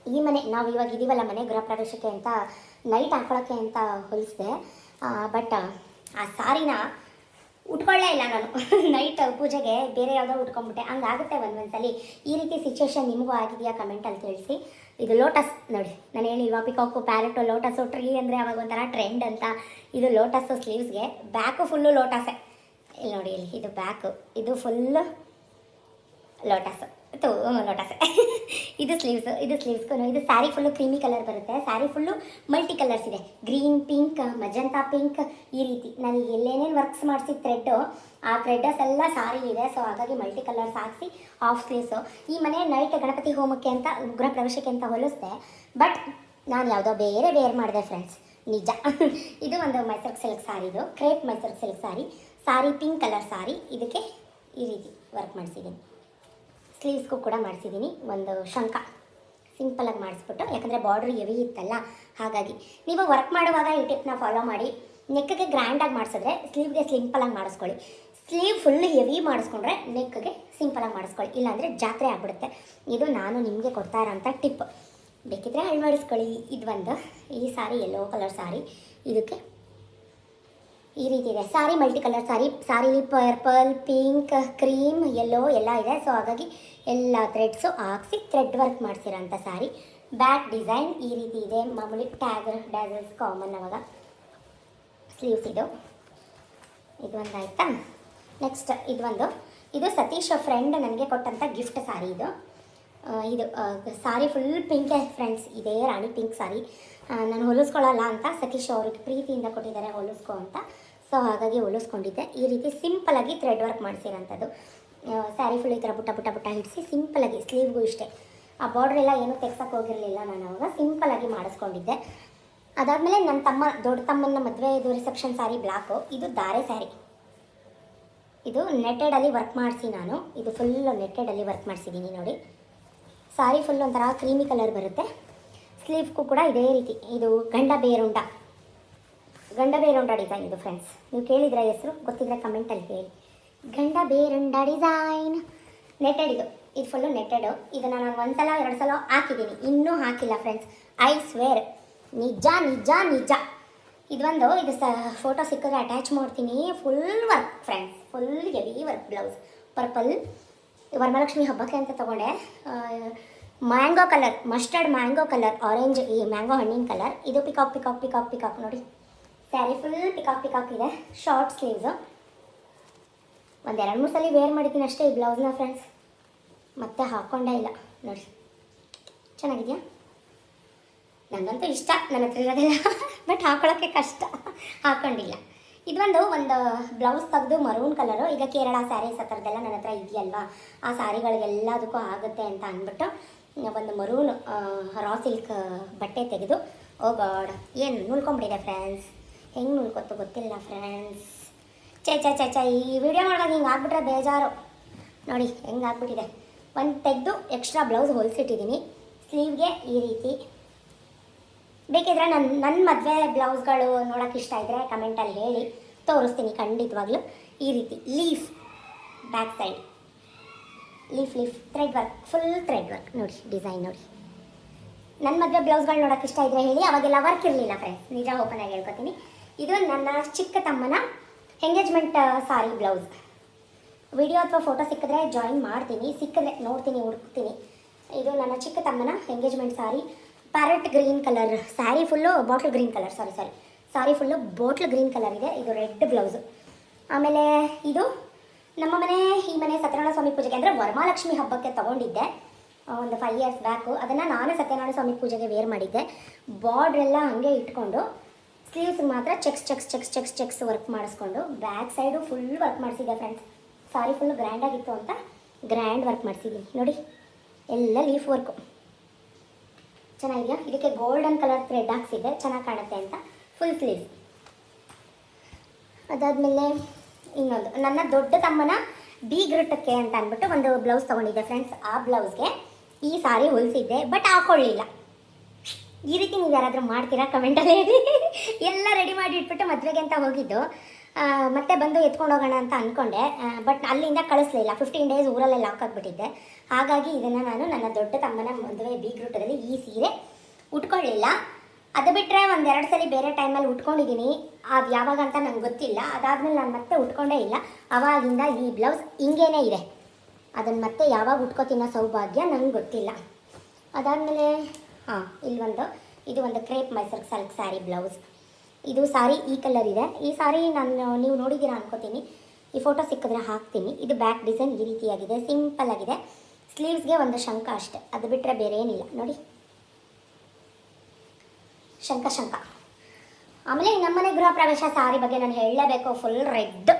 ಈ ಮನೆ, ನಾವು ಇವಾಗ ಇದೀವಲ್ಲ ಮನೆ ಗೃಹ ಪ್ರವೇಶಕ್ಕೆ ಅಂತ ನೈಟ್ ಹಾಕೊಳ್ಳೋಕ್ಕೆ ಅಂತ ಹೊಲಿಸಿದೆ. ಬಟ್ ಆ ಸಾರಿನ ಉಟ್ಕೊಳ್ಳೇ ಇಲ್ಲ ನಾನು. [LAUGHS] ನೈಟ್ ಪೂಜೆಗೆ ಬೇರೆ ಯಾವುದೋ ಉಟ್ಕೊಂಡ್ಬಿಟ್ಟೆ. ಹಂಗಾಗುತ್ತೆ ಒಂದೊಂದ್ಸಲಿ. ಈ ರೀತಿ ಸಿಚುವೇಶನ್ ನಿಮಗೂ ಆಗಿದೆಯಾ ಕಮೆಂಟಲ್ಲಿ ತಿಳಿಸಿ. ಇದು ಲೋಟಸ್ ನೋಡಿ, ನಾನು ಹೇಳಿಲ್ವಾ ಪಿಕಾಕು ಪ್ಯಾರೆಟು ಲೋಟಸು ಟ್ರೀ ಅಂದರೆ ಅವಾಗ ಒಂಥರ ಟ್ರೆಂಡ್ ಅಂತ. ಇದು ಲೋಟಸ್ಸು ಸ್ಲೀವ್ಸ್ಗೆ ಬ್ಯಾಕು ಫುಲ್ಲು ಲೋಟಸೇ ಇಲ್ಲಿ ನೋಡಿ, ಇಲ್ಲಿ ಇದು ಬ್ಯಾಕು ಇದು ಫುಲ್ಲು ಲೋಟಸ್ ತು ಲೋಟಸ್ ಇದು ಸ್ಲೀವ್ಸ್ ಇದು ಸ್ಲೀವ್ಸ್ ಇದು ಸ್ಯಾರಿ ಫುಲ್ಲು ಕ್ರೀಮಿ ಕಲರ್ ಬರುತ್ತೆ. ಸ್ಯಾರಿ ಫುಲ್ಲು ಮಲ್ಟಿ ಕಲರ್ಸ್ ಇದೆ. ಗ್ರೀನ್ ಪಿಂಕ್ ಮಜಂತಾ ಪಿಂಕ್ ಈ ರೀತಿ. ನನಗೆ ಎಲ್ಲೇನೇನು ವರ್ಕ್ಸ್ ಮಾಡಿಸಿ ಥ್ರೆಡ್ಡು ಆ ಥ್ರೆಡ್ಡಸ್ ಎಲ್ಲ ಸಾರಿ ಇದೆ. ಸೊ ಹಾಗಾಗಿ ಮಲ್ಟಿ ಕಲರ್ಸ್ ಹಾಕಿಸಿ ಆಫ್ ಸ್ಲೀವ್ಸು ಈ ಮನೆ ನೈಟ್ ಗಣಪತಿ ಹೋಮಕ್ಕೆ ಅಂತ ಉಗ್ರ ಪ್ರವೇಶಕ್ಕೆ ಅಂತ ಹೊಲಿಸ್ದೆ. ಬಟ್ ನಾನು ಯಾವುದೋ ಬೇರೆ ಬೇರೆ ಮಾಡಿದೆ ಫ್ರೆಂಡ್ಸ್ ನಿಜ. ಇದು ಒಂದು Mysuru silk ಸಾರಿದು crepe Mysuru silk sari sari pink colour sari ಇದಕ್ಕೆ ಈ ರೀತಿ ವರ್ಕ್ ಮಾಡಿಸಿದ್ದೀನಿ. ಸ್ಲೀವ್ಸ್ಗೂ ಕೂಡ ಮಾಡಿಸಿದ್ದೀನಿ. ಒಂದು ಶಂಕ ಸಿಂಪಲಾಗಿ ಮಾಡಿಸ್ಬಿಟ್ಟು, ಯಾಕಂದರೆ ಬಾರ್ಡ್ರ್ ಹೆವಿ ಇತ್ತಲ್ಲ, ಹಾಗಾಗಿ. ನೀವು ವರ್ಕ್ ಮಾಡುವಾಗ ಈ ಟಿಪ್ನ ಫಾಲೋ ಮಾಡಿ. ನೆಕ್ಗೆ ಗ್ರ್ಯಾಂಡಾಗಿ ಮಾಡಿಸಿದ್ರೆ ಸ್ಲೀವ್ಗೆ ಸಿಂಪಲಾಗಿ ಮಾಡಿಸ್ಕೊಳ್ಳಿ. ಸ್ಲೀವ್ ಫುಲ್ ಹೆವಿ ಮಾಡಿಸ್ಕೊಂಡ್ರೆ ನೆಕ್ಗೆ ಸಿಂಪಲಾಗಿ ಮಾಡಿಸ್ಕೊಳ್ಳಿ. ಇಲ್ಲಾಂದರೆ ಜಾತ್ರೆ ಆಗ್ಬಿಡುತ್ತೆ. ಇದು ನಾನು ನಿಮಗೆ ಕೊಡ್ತಾ ಇರೋಂಥ ಟಿಪ್ ಬೇಕಿದ್ರೆ ಅಳವಡಿಸ್ಕೊಳ್ಳಿ. ಇದು ಒಂದು ಈ ಸಾರಿ ಎಲ್ಲೋ ಕಲರ್ ಸಾರಿ. ಇದಕ್ಕೆ ಈ ರೀತಿ ಇದೆ. ಸಾರಿ ಮಲ್ಟಿ ಕಲರ್ ಸಾರಿ ಸಾರಿಲಿ ಪರ್ಪಲ್, ಪಿಂಕ್, ಕ್ರೀಮ್ ಯೆಲ್ಲೋ ಎಲ್ಲ ಇದೆ. ಸೊ ಹಾಗಾಗಿ ಎಲ್ಲ ಥ್ರೆಡ್ಸು ಹಾಕ್ಸಿ ಥ್ರೆಡ್ ವರ್ಕ್ ಮಾಡಿಸಿರೋಂಥ ಸಾರಿ. ಬ್ಯಾಕ್ ಡಿಸೈನ್ ಈ ರೀತಿ ಇದೆ. ಮಾಮೂಲಿ ಟ್ಯಾಗ್ ಡ್ಯಾಸಲ್ಸ್ ಕಾಮನ್ ಅವಾಗ. ಸ್ಲೀವ್ಸ್ ಇದು. ಇದು ಒಂದು ಆಯಿತಾ? ನೆಕ್ಸ್ಟ್ ಇದು ಒಂದು. ಇದು ಸತೀಶ್ ಫ್ರೆಂಡ್ ನನಗೆ ಕೊಟ್ಟಂಥ ಗಿಫ್ಟ್ ಸಾರಿ ಇದು. ಇದು ಸಾರಿ ಫುಲ್ ಪಿಂಕ್ ಫ್ರೆಂಡ್ಸ್ ಇದೇ ರಾಣಿ ಪಿಂಕ್ ಸಾರಿ. ನಾನು ಹೊಲಿಸ್ಕೊಳ್ಳಲ್ಲ ಅಂತ ಸತೀಶ್ ಅವ್ರಿಗೆ ಪ್ರೀತಿಯಿಂದ ಕೊಟ್ಟಿದ್ದಾರೆ ಹೊಲಿಸ್ಕೊ ಅಂತ. ಸೊ ಹಾಗಾಗಿ ಹೊಲಿಸ್ಕೊಂಡಿದ್ದೆ. ಈ ರೀತಿ ಸಿಂಪಲಾಗಿ ಥ್ರೆಡ್ ವರ್ಕ್ ಮಾಡಿಸಿರೋಂಥದ್ದು. ಸ್ಯಾರಿ ಫುಲ್ ಈ ಥರ ಪುಟ್ಟ ಪುಟ್ಟ ಪುಟ್ಟ ಹಿಡಿಸಿ ಸಿಂಪಲಾಗಿ ಸ್ಲೀವ್ಗೂ ಇಷ್ಟೇ. ಆ ಬಾರ್ಡ್ರ್ ಎಲ್ಲ ಏನೂ ತೆಗ್ಸಕ್ಕೆ ಹೋಗಿರಲಿಲ್ಲ ನಾನು ಅವಾಗ. ಸಿಂಪಲಾಗಿ ಮಾಡಿಸ್ಕೊಂಡಿದ್ದೆ. ಅದಾದಮೇಲೆ ನನ್ನ ತಮ್ಮ, ದೊಡ್ಡ ತಮ್ಮನ ಮದುವೆ ಇದು ರಿಸೆಪ್ಷನ್ ಸ್ಯಾರಿ ಬ್ಲ್ಯಾಕು ಇದು ದಾರೆ ಸ್ಯಾರಿ ಇದು ನೆಟ್ಟೆಡಲ್ಲಿ ವರ್ಕ್ ಮಾಡಿಸಿ ನಾನು. ಇದು ಫುಲ್ಲು ನೆಟ್ಟೆಡಲ್ಲಿ ವರ್ಕ್ ಮಾಡಿಸಿದ್ದೀನಿ ನೋಡಿ. ಸಾರಿ ಫುಲ್ ಒಂಥರ ಕ್ರೀಮಿ ಕಲರ್ ಬರುತ್ತೆ. ಸ್ಲೀವ್ಗೂ ಕೂಡ ಇದೇ ರೀತಿ. ಇದು ಗಂಡ ಬೇರುಂಡ. ಗಂಡ ಬೇರೊಂಡ ಡಿಸೈನ್ ಇದು ಫ್ರೆಂಡ್ಸ್ ನೀವು ಕೇಳಿದ್ರೆ ಹೆಸರು, ಗೊತ್ತಿದ್ರೆ ಕಮೆಂಟಲ್ಲಿ ಹೇಳಿ. ಗಂಡ ಬೇರೊಂಡ ಡಿಸೈನ್ ನೆಟೆಡ್ ಇದು. ಇದು ಫುಲ್ಲು ನೆಟೆಡು ಇದನ್ನು ನಾನು ಒಂದು ಸಲ ಎರಡು ಸಲ ಹಾಕಿದ್ದೀನಿ. ಇನ್ನೂ ಹಾಕಿಲ್ಲ ಫ್ರೆಂಡ್ಸ್ ಐ ಸ್ವೇರ್ ನಿಜ ನಿಜ ನಿಜ. ಇದೊಂದು ಇದು ಸ ಫೋಟೋ ಸಿಕ್ಕಿದ್ರೆ ಅಟ್ಯಾಚ್ ಮಾಡ್ತೀನಿ. Full work friends full heavy work blouse purple Varamahalakshmi ಹಬ್ಬಕ್ಕೆ ಅಂತ ತೊಗೊಂಡೆ. Mango colour mustard mango colour orange ಈ ಮ್ಯಾಂಗೋ ಹಣ್ಣಿನ ಕಲರ್ ಇದು ಪಿಕಾಕ್ ಪಿಕಾಕ್ ಪಿಕಾಕ್ ಪಿಕಾಕ್ ನೋಡಿ. ಸ್ಯಾರಿ ಫುಲ್ ಪಿಕಾಕ್ ಪಿಕಾಕ್ ಇದೆ. ಶಾರ್ಟ್ ಸ್ಲೀವ್ಸು ಒಂದು ಎರಡು ಮೂರು ಸಲ ವೇರ್ ಮಾಡಿದ್ದೀನಿ ಅಷ್ಟೇ ಈ ಬ್ಲೌಸ್ನ ಫ್ರೆಂಡ್ಸ್ ಮತ್ತೆ ಹಾಕ್ಕೊಂಡೇ ಇಲ್ಲ. ನೋಡಿ. ಚೆನ್ನಾಗಿದೆಯಾ? ನನಗಂತೂ ಇಷ್ಟ. ನನ್ನ ಹತ್ರ ಇರೋದಿಲ್ಲ ಬಟ್ ಹಾಕೊಳ್ಳೋಕ್ಕೆ ಕಷ್ಟ. ಹಾಕ್ಕೊಂಡಿಲ್ಲ ಇದೊಂದು ಒಂದು ಬ್ಲೌಸ್ ತೆಗೆದು ಮರೂನ್ ಕಲರು ಈಗ ಕೇರಳ ಸ್ಯಾರೀಸ್ ಆ ಥರದ್ದೆಲ್ಲ ನನ್ನ ಹತ್ರ ಇದೆಯಲ್ವಾ? ಆ ಸ್ಯಾರಿಗಳಿಗೆಲ್ಲದಕ್ಕೂ ಆಗುತ್ತೆ ಅಂತ ಅಂದ್ಬಿಟ್ಟು, ಒಂದು ಮರೂನ್ ರಾ ಸಿಲ್ಕ್ ಬಟ್ಟೆ ತೆಗೆದು, ಓ ಗಾಡ್, ಏನು ನುಲ್ಕೊಂಬಿಟ್ಟಿದೆ ಫ್ರೆಂಡ್ಸ್ ಹೆಂಗೆ ನುಲ್ಕೊತ್ತು ಗೊತ್ತಿಲ್ಲ ಫ್ರೆಂಡ್ಸ್ ಚೆ ಚೈ ಚೈ ಚೈ ಈ ವಿಡಿಯೋ ಮಾಡೋದು ಹಿಂಗೆ ಆಗ್ಬಿಟ್ರೆ ಬೇಜಾರು. ನೋಡಿ, ಹೆಂಗೆ ಆಗ್ಬಿಟ್ಟಿದೆ. ಒಂದು ತೆಗೆದು ಎಕ್ಸ್ಟ್ರಾ ಬ್ಲೌಸ್ ಹೊಲಿಸಿಟ್ಟಿದ್ದೀನಿ ಸ್ಲೀವ್ಗೆ ಈ ರೀತಿ. ಬೇಕಿದ್ರೆ ನನ್ನ ನನ್ನ ಮದುವೆ ಬ್ಲೌಸ್ಗಳು ನೋಡೋಕೆ ಇಷ್ಟ ಇದ್ದರೆ ಕಮೆಂಟಲ್ಲಿ ಹೇಳಿ. ತೋರಿಸ್ತೀನಿ ಖಂಡಿತವಾಗ್ಲೂ. ಈ ರೀತಿ leaf back side leaf leaf thread work full thread work ನೋಡಿ ಡಿಸೈನ್ ನೋಡಿ. ನನ್ನ ಮದುವೆ ಬ್ಲೌಸ್ಗಳು ನೋಡೋಕೆ ಇಷ್ಟ ಇದ್ದರೆ ಹೇಳಿ. ಅವಾಗೆಲ್ಲ ವರ್ಕ್ ಇರಲಿಲ್ಲ ಫ್ರೆಂಡ್ಸ್ ನಿಜ ಓಪನ್ ಆಗಿ ಹೇಳ್ಕೊತೀನಿ. ಇದು ನನ್ನ ಚಿಕ್ಕ ತಮ್ಮನ ಎಂಗೇಜ್ಮೆಂಟ್ ಸಾರಿ ಬ್ಲೌಸ್ ವಿಡಿಯೋ ಅಥವಾ ಫೋಟೋ ಸಿಕ್ಕಿದ್ರೆ ಜಾಯಿನ್ ಮಾಡ್ತೀನಿ. ಸಿಕ್ಕಿದ್ರೆ ನೋಡ್ತೀನಿ, ಹುಡುಕ್ತೀನಿ. ಇದು ನನ್ನ ಚಿಕ್ಕ ತಮ್ಮನ engagement sari parrot green colour sari full bottle green colour sari sari sari full bottle green colour ಇದೆ. ಇದು ರೆಡ್ ಬ್ಲೌಸು ಆಮೇಲೆ ಇದು ನಮ್ಮ ಮನೆ, ಈ ಮನೆ ಸತ್ಯನಾರಾಯಣ ಸ್ವಾಮಿ ಪೂಜೆಗೆ ಅಂದರೆ ವರಮಹಾಲಕ್ಷ್ಮಿ ಹಬ್ಬಕ್ಕೆ ತೊಗೊಂಡಿದ್ದೆ. ಒಂದು ಫೈವ್ ಇಯರ್ಸ್ ಬ್ಯಾಕು ಅದನ್ನು ನಾನು ಸತ್ಯನಾರಾಯಣ ಸ್ವಾಮಿ ಪೂಜೆಗೆ ವೇರ್ ಮಾಡಿದ್ದೆ. ಬಾರ್ಡ್ರೆಲ್ಲ ಹಂಗೆ ಇಟ್ಕೊಂಡು ಸ್ಲೀವ್ಸ್ ಮಾತ್ರ checks checks checks checks checks work ಮಾಡಿಸ್ಕೊಂಡು ಬ್ಯಾಕ್ ಸೈಡು ಫುಲ್ ವರ್ಕ್ ಮಾಡಿಸಿದ್ದೆ ಫ್ರೆಂಡ್ಸ್. ಸಾರಿ, ಫುಲ್ ಗ್ರ್ಯಾಂಡಾಗಿತ್ತು ಅಂತ ಗ್ರ್ಯಾಂಡ್ ವರ್ಕ್ ಮಾಡಿಸಿದ್ದೀನಿ ನೋಡಿ, ಎಲ್ಲ ಲೀಫ್ ವರ್ಕು. ಚೆನ್ನಾಗಿದೆಯಾ? ಇದಕ್ಕೆ ಗೋಲ್ಡನ್ ಕಲರ್ ಥ್ರೆಡ್ ಹಾಕ್ಸಿದ್ದೆ. ಚೆನ್ನಾಗಿ ಕಾಣುತ್ತೆ ಅಂತ. ಫುಲ್ ಸ್ಲೀವ್ಸ್ ಅದಾದಮೇಲೆ ಇನ್ನೊಂದು. ನನ್ನ ದೊಡ್ಡ ತಮ್ಮನ ಬೀಗ್ರಟಕ್ಕೆ ಅಂತ ಅಂದ್ಬಿಟ್ಟು ಒಂದು ಬ್ಲೌಸ್ ತೊಗೊಂಡಿದ್ದೆ ಫ್ರೆಂಡ್ಸ್. ಆ ಬ್ಲೌಸ್ಗೆ ಈ ಸಾರಿ ಹೊಲಿಸಿದ್ದೆ, ಬಟ್ ಹಾಕೊಳ್ಳಿಲ್ಲ. ಈ ರೀತಿ ನೀವು ಯಾರಾದರೂ ಮಾಡ್ತೀರಾ? ಕಮೆಂಟಲ್ಲಿ ಹೇಳಿ ಎಲ್ಲ ರೆಡಿ ಮಾಡಿ ಇಟ್ಬಿಟ್ಟು ಮದುವೆಗೆ ಅಂತ ಹೋಗಿದ್ದು. ಮತ್ತೆ ಬಂದು ಎತ್ಕೊಂಡು ಹೋಗೋಣ ಅಂತ ಅಂದ್ಕೊಂಡೆ ಬಟ್ ಅಲ್ಲಿಂದ ಕಳಿಸ್ಲಿಲ್ಲ ಫಿಫ್ಟೀನ್ ಡೇಸ್ ಊರಲ್ಲೇ ಲಾಕ್ ಆಗಿಬಿಟ್ಟಿದ್ದೆ. ಹಾಗಾಗಿ ಇದನ್ನು ನಾನು ನನ್ನ ದೊಡ್ಡ ತಮ್ಮನ ಮದುವೆ ಬೀಗ್ರೂಟದಲ್ಲಿ ಈ ಸೀರೆ ಉಟ್ಕೊಳ್ಳಿಲ್ಲ. ಅದು ಬಿಟ್ಟರೆ ಒಂದೆರಡು ಸಲ ಬೇರೆ ಟೈಮಲ್ಲಿ ಉಟ್ಕೊಂಡಿದ್ದೀನಿ ಅದು ಯಾವಾಗ ಅಂತ ನಂಗೆ ಗೊತ್ತಿಲ್ಲ. ಅದಾದಮೇಲೆ ನಾನು ಮತ್ತೆ ಉಟ್ಕೊಂಡೇ ಇಲ್ಲ. ಅವಾಗಿಂದ ಈ ಬ್ಲೌಸ್ ಹಿಂಗೇನೇ ಇದೆ. ಅದನ್ನು ಮತ್ತೆ ಯಾವಾಗ ಉಟ್ಕೋತೀನೋ ಸೌಭಾಗ್ಯ ನಂಗೆ ಗೊತ್ತಿಲ್ಲ. ಅದಾದಮೇಲೆ ಹಾಂ. ಇಲ್ಲೊಂದು ಇದು ಒಂದು crepe Mysuru silk sari blouse. ಇದು ಸಾರಿ ಈ ಕಲರ್ ಇದೆ. ಈ ಸಾರಿ ನಾನು, ನೀವು ನೋಡಿದ್ದೀರಾ ಅನ್ಕೋತೀನಿ. ಈ ಫೋಟೋ ಸಿಕ್ಕಿದ್ರೆ ಹಾಕ್ತೀನಿ. ಇದು ಬ್ಯಾಕ್ ಡಿಸೈನ್ ಈ ರೀತಿಯಾಗಿದೆ, ಸಿಂಪಲ್ ಆಗಿದೆ. ಸ್ಲೀವ್ಸ್ಗೆ ಒಂದು ಶಂಕ ಅಷ್ಟೆ. ಅದು ಬಿಟ್ಟರೆ ಬೇರೆ ಏನಿಲ್ಲ ನೋಡಿ. ಶಂಕ ಶಂಕ ಆಮೇಲೆ ನಮ್ಮನೆ ಗೃಹ ಪ್ರವೇಶ ಸಾರಿ ಬಗ್ಗೆ ನಾನು ಹೇಳಲೇಬೇಕು. ಫುಲ್ ರೆಡ್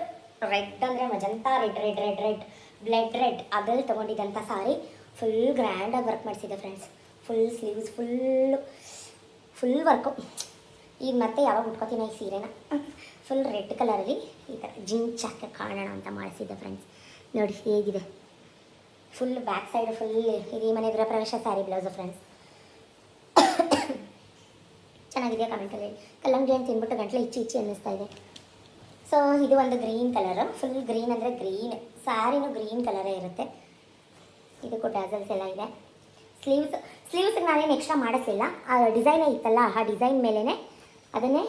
ರೆಡ್ ಅಂದರೆ magenta red red red red blood red ಅದ್ರಲ್ಲಿ ತೊಗೊಂಡಿದ್ದಂಥ ಸಾರಿ ಫುಲ್ ಗ್ರ್ಯಾಂಡಾಗಿ work ಮಾಡಿಸಿದೆ friends full sleeves full full work ಈಗ ಮತ್ತೆ ಯಾವಾಗ ಉಟ್ಕೋತೀನಿ ಈ ಸೀರೆನ? ಫುಲ್ ರೆಡ್ ಕಲರಲ್ಲಿ ಈ ಥರ ಜಿಂಚಾಕ ಕಾಣೋಣ ಅಂತ ಮಾಡಿಸಿದ್ದೆ ಫ್ರೆಂಡ್ಸ್ ನೋಡಿ ಹೇಗಿದೆ. ಫುಲ್ ಬ್ಯಾಕ್ ಸೈಡ್ ಫುಲ್ ಇದು ಈ ಮನೆ ಗೃಹ ಪ್ರವೇಶ ಸ್ಯಾರಿ ಬ್ಲೌಸು ಫ್ರೆಂಡ್ಸ್ ಚೆನ್ನಾಗಿದೆ ಕಮೆಂಟಲ್ಲಿ ಕಲ್ಲಂಗಡಿ ಅಂತ ತಿನ್ಬಿಟ್ಟು ಗಂಟಲು ಇಚ್ಚಿ ಇಚ್ಚಿ ಅನ್ನಿಸ್ತಾ ಇದೆ. ಸೊ ಇದು ಒಂದು ಗ್ರೀನ್ ಕಲರು ಫುಲ್ ಗ್ರೀನ್ ಅಂದರೆ ಗ್ರೀನ್ ಸ್ಯಾರಿನೂ ಗ್ರೀನ್ ಕಲರೇ ಇರುತ್ತೆ. ಇದಕ್ಕೂ ಡಾಸಲ್ಸ್ ಎಲ್ಲ ಇದೆ. ಸ್ಲೀವ್ಸ್ ಸ್ಲೀವ್ಸ್ಗೆ ನಾನೇನು ಎಕ್ಸ್ಟ್ರಾ ಮಾಡಿಸಿಲ್ಲ ಆ ಡಿಸೈನೇ ಇತ್ತಲ್ಲ, ಆ ಡಿಸೈನ್ ಮೇಲೇ ಅದನ್ನೇ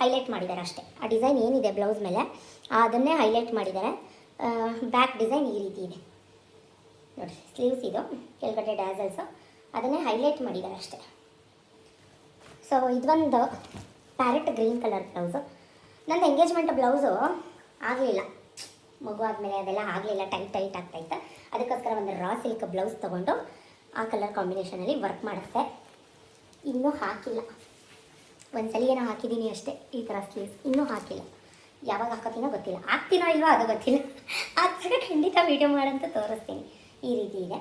ಹೈಲೈಟ್ ಮಾಡಿದ್ದಾರೆ ಅಷ್ಟೇ. ಆ ಡಿಸೈನ್ ಏನಿದೆ ಬ್ಲೌಸ್ ಮೇಲೆ ಅದನ್ನೇ ಹೈಲೈಟ್ ಮಾಡಿದ್ದಾರೆ. ಬ್ಯಾಕ್ ಡಿಸೈನ್ ಈ ರೀತಿ ಇದೆ. ನೋಡಿ ಸ್ಲೀವ್ಸ್ ಇದು, ಕೆಳಗಡೆ ಡ್ಯಾಸಲ್ಸು ಅದನ್ನೇ ಹೈಲೈಟ್ ಮಾಡಿದ್ದಾರೆ ಅಷ್ಟೇ. ಸೊ ಇದೊಂದು ಪ್ಯಾರೆಟ್ ಗ್ರೀನ್ ಕಲರ್ ಬ್ಲೌಸು ನಂದು ಎಂಗೇಜ್ಮೆಂಟ್ ಬ್ಲೌಸು ಆಗಲಿಲ್ಲ. ಮಗು ಆದಮೇಲೆ ಅದೆಲ್ಲ ಆಗಲಿಲ್ಲ ಟೈಟ್ ಟೈಟ್ ಆಗ್ತಾಯಿತ್ತು ಅದಕ್ಕೋಸ್ಕರ ಒಂದು ರಾ ಸಿಲ್ಕ್ ಬ್ಲೌಸ್ ತೊಗೊಂಡು ಆ ಕಲರ್ ಕಾಂಬಿನೇಷನಲ್ಲಿ ವರ್ಕ್ ಮಾಡುತ್ತೆ. ಇನ್ನೂ ಹಾಕಿಲ್ಲ. ಒಂದು ಸಲ ಏನೋ ಹಾಕಿದ್ದೀನಿ ಅಷ್ಟೇ, ಈ ಥರ ಸ್ಲೀವ್ಸ್ ಇನ್ನೂ ಹಾಕಿಲ್ಲ. ಯಾವಾಗ ಹಾಕೋತೀನೋ ಗೊತ್ತಿಲ್ಲ. ಹಾಕ್ತೀನೋ ಇಲ್ವೋ ಅದು ಗೊತ್ತಿಲ್ಲ. [LAUGHS] ಹಾಕ್ತಾರೆ ಖಂಡಿತ ವೀಡಿಯೋ ಮಾಡಂತ ತೋರಿಸ್ತೀನಿ. ಈ ರೀತಿ ಇದೆ.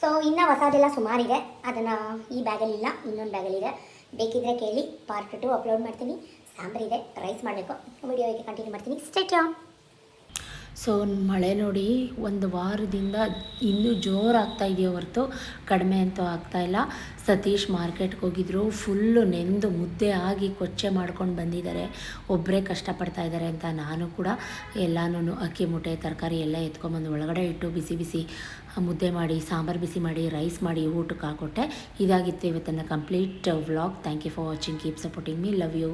ಸೊ ಇನ್ನು ಹೊಸದೆಲ್ಲ ಸುಮಾರಿದೆ. ಅದನ್ನು ಈ ಬ್ಯಾಗಲ್ಲಿಲ್ಲ ಇನ್ನೊಂದು ಬ್ಯಾಗಲ್ಲಿದೆ ಬೇಕಿದ್ರೆ ಕೇಳಿ ಪಾರ್ಟ್ ಟು ಅಪ್ಲೋಡ್ ಮಾಡ್ತೀನಿ. ಸಾಂಬಾರಿದೆ ರೈಸ್ ಮಾಡಬೇಕು. ವಿಡಿಯೋ ಈಗ ಕಂಟಿನ್ಯೂ ಮಾಡ್ತೀನಿ. ಸ್ಟೇಟ್ ಸೊ ಮಳೆ ನೋಡಿ ಒಂದು ವಾರದಿಂದ ಇನ್ನೂ ಜೋರಾಗ್ತಾ ಇದೆಯೋ ಹೊರತು? ಕಡಿಮೆ ಅಂತೂ ಆಗ್ತಾ ಇಲ್ಲ. ಸತೀಶ್ ಮಾರ್ಕೆಟ್ಗೆ ಹೋಗಿದ್ರು. ಫುಲ್ಲು ನೆಂದು ಮುದ್ದೆ ಆಗಿ ಕೊಚ್ಚೆ ಮಾಡ್ಕೊಂಡು ಬಂದಿದ್ದಾರೆ. ಒಬ್ಬರೇ ಕಷ್ಟಪಡ್ತಾ ಇದ್ದಾರೆ ಅಂತ ನಾನು ಕೂಡ. ಎಲ್ಲಾನು ಅಕ್ಕಿ ಮುಟ್ಟೆ ತರಕಾರಿ ಎಲ್ಲ ಎತ್ಕೊಂಬಂದು ಒಳಗಡೆ ಇಟ್ಟು ಬಿಸಿ ಬಿಸಿ ಮುದ್ದೆ ಮಾಡಿ, ಸಾಂಬಾರು ಬಿಸಿ ಮಾಡಿ, ರೈಸ್ ಮಾಡಿ, ಊಟಕ್ಕೆ ಹಾಕೊಟ್ಟೆ. ಇದಾಗಿತ್ತು ಇವತ್ತನ್ನು complete vlog. Thank you for watching keep supporting me love you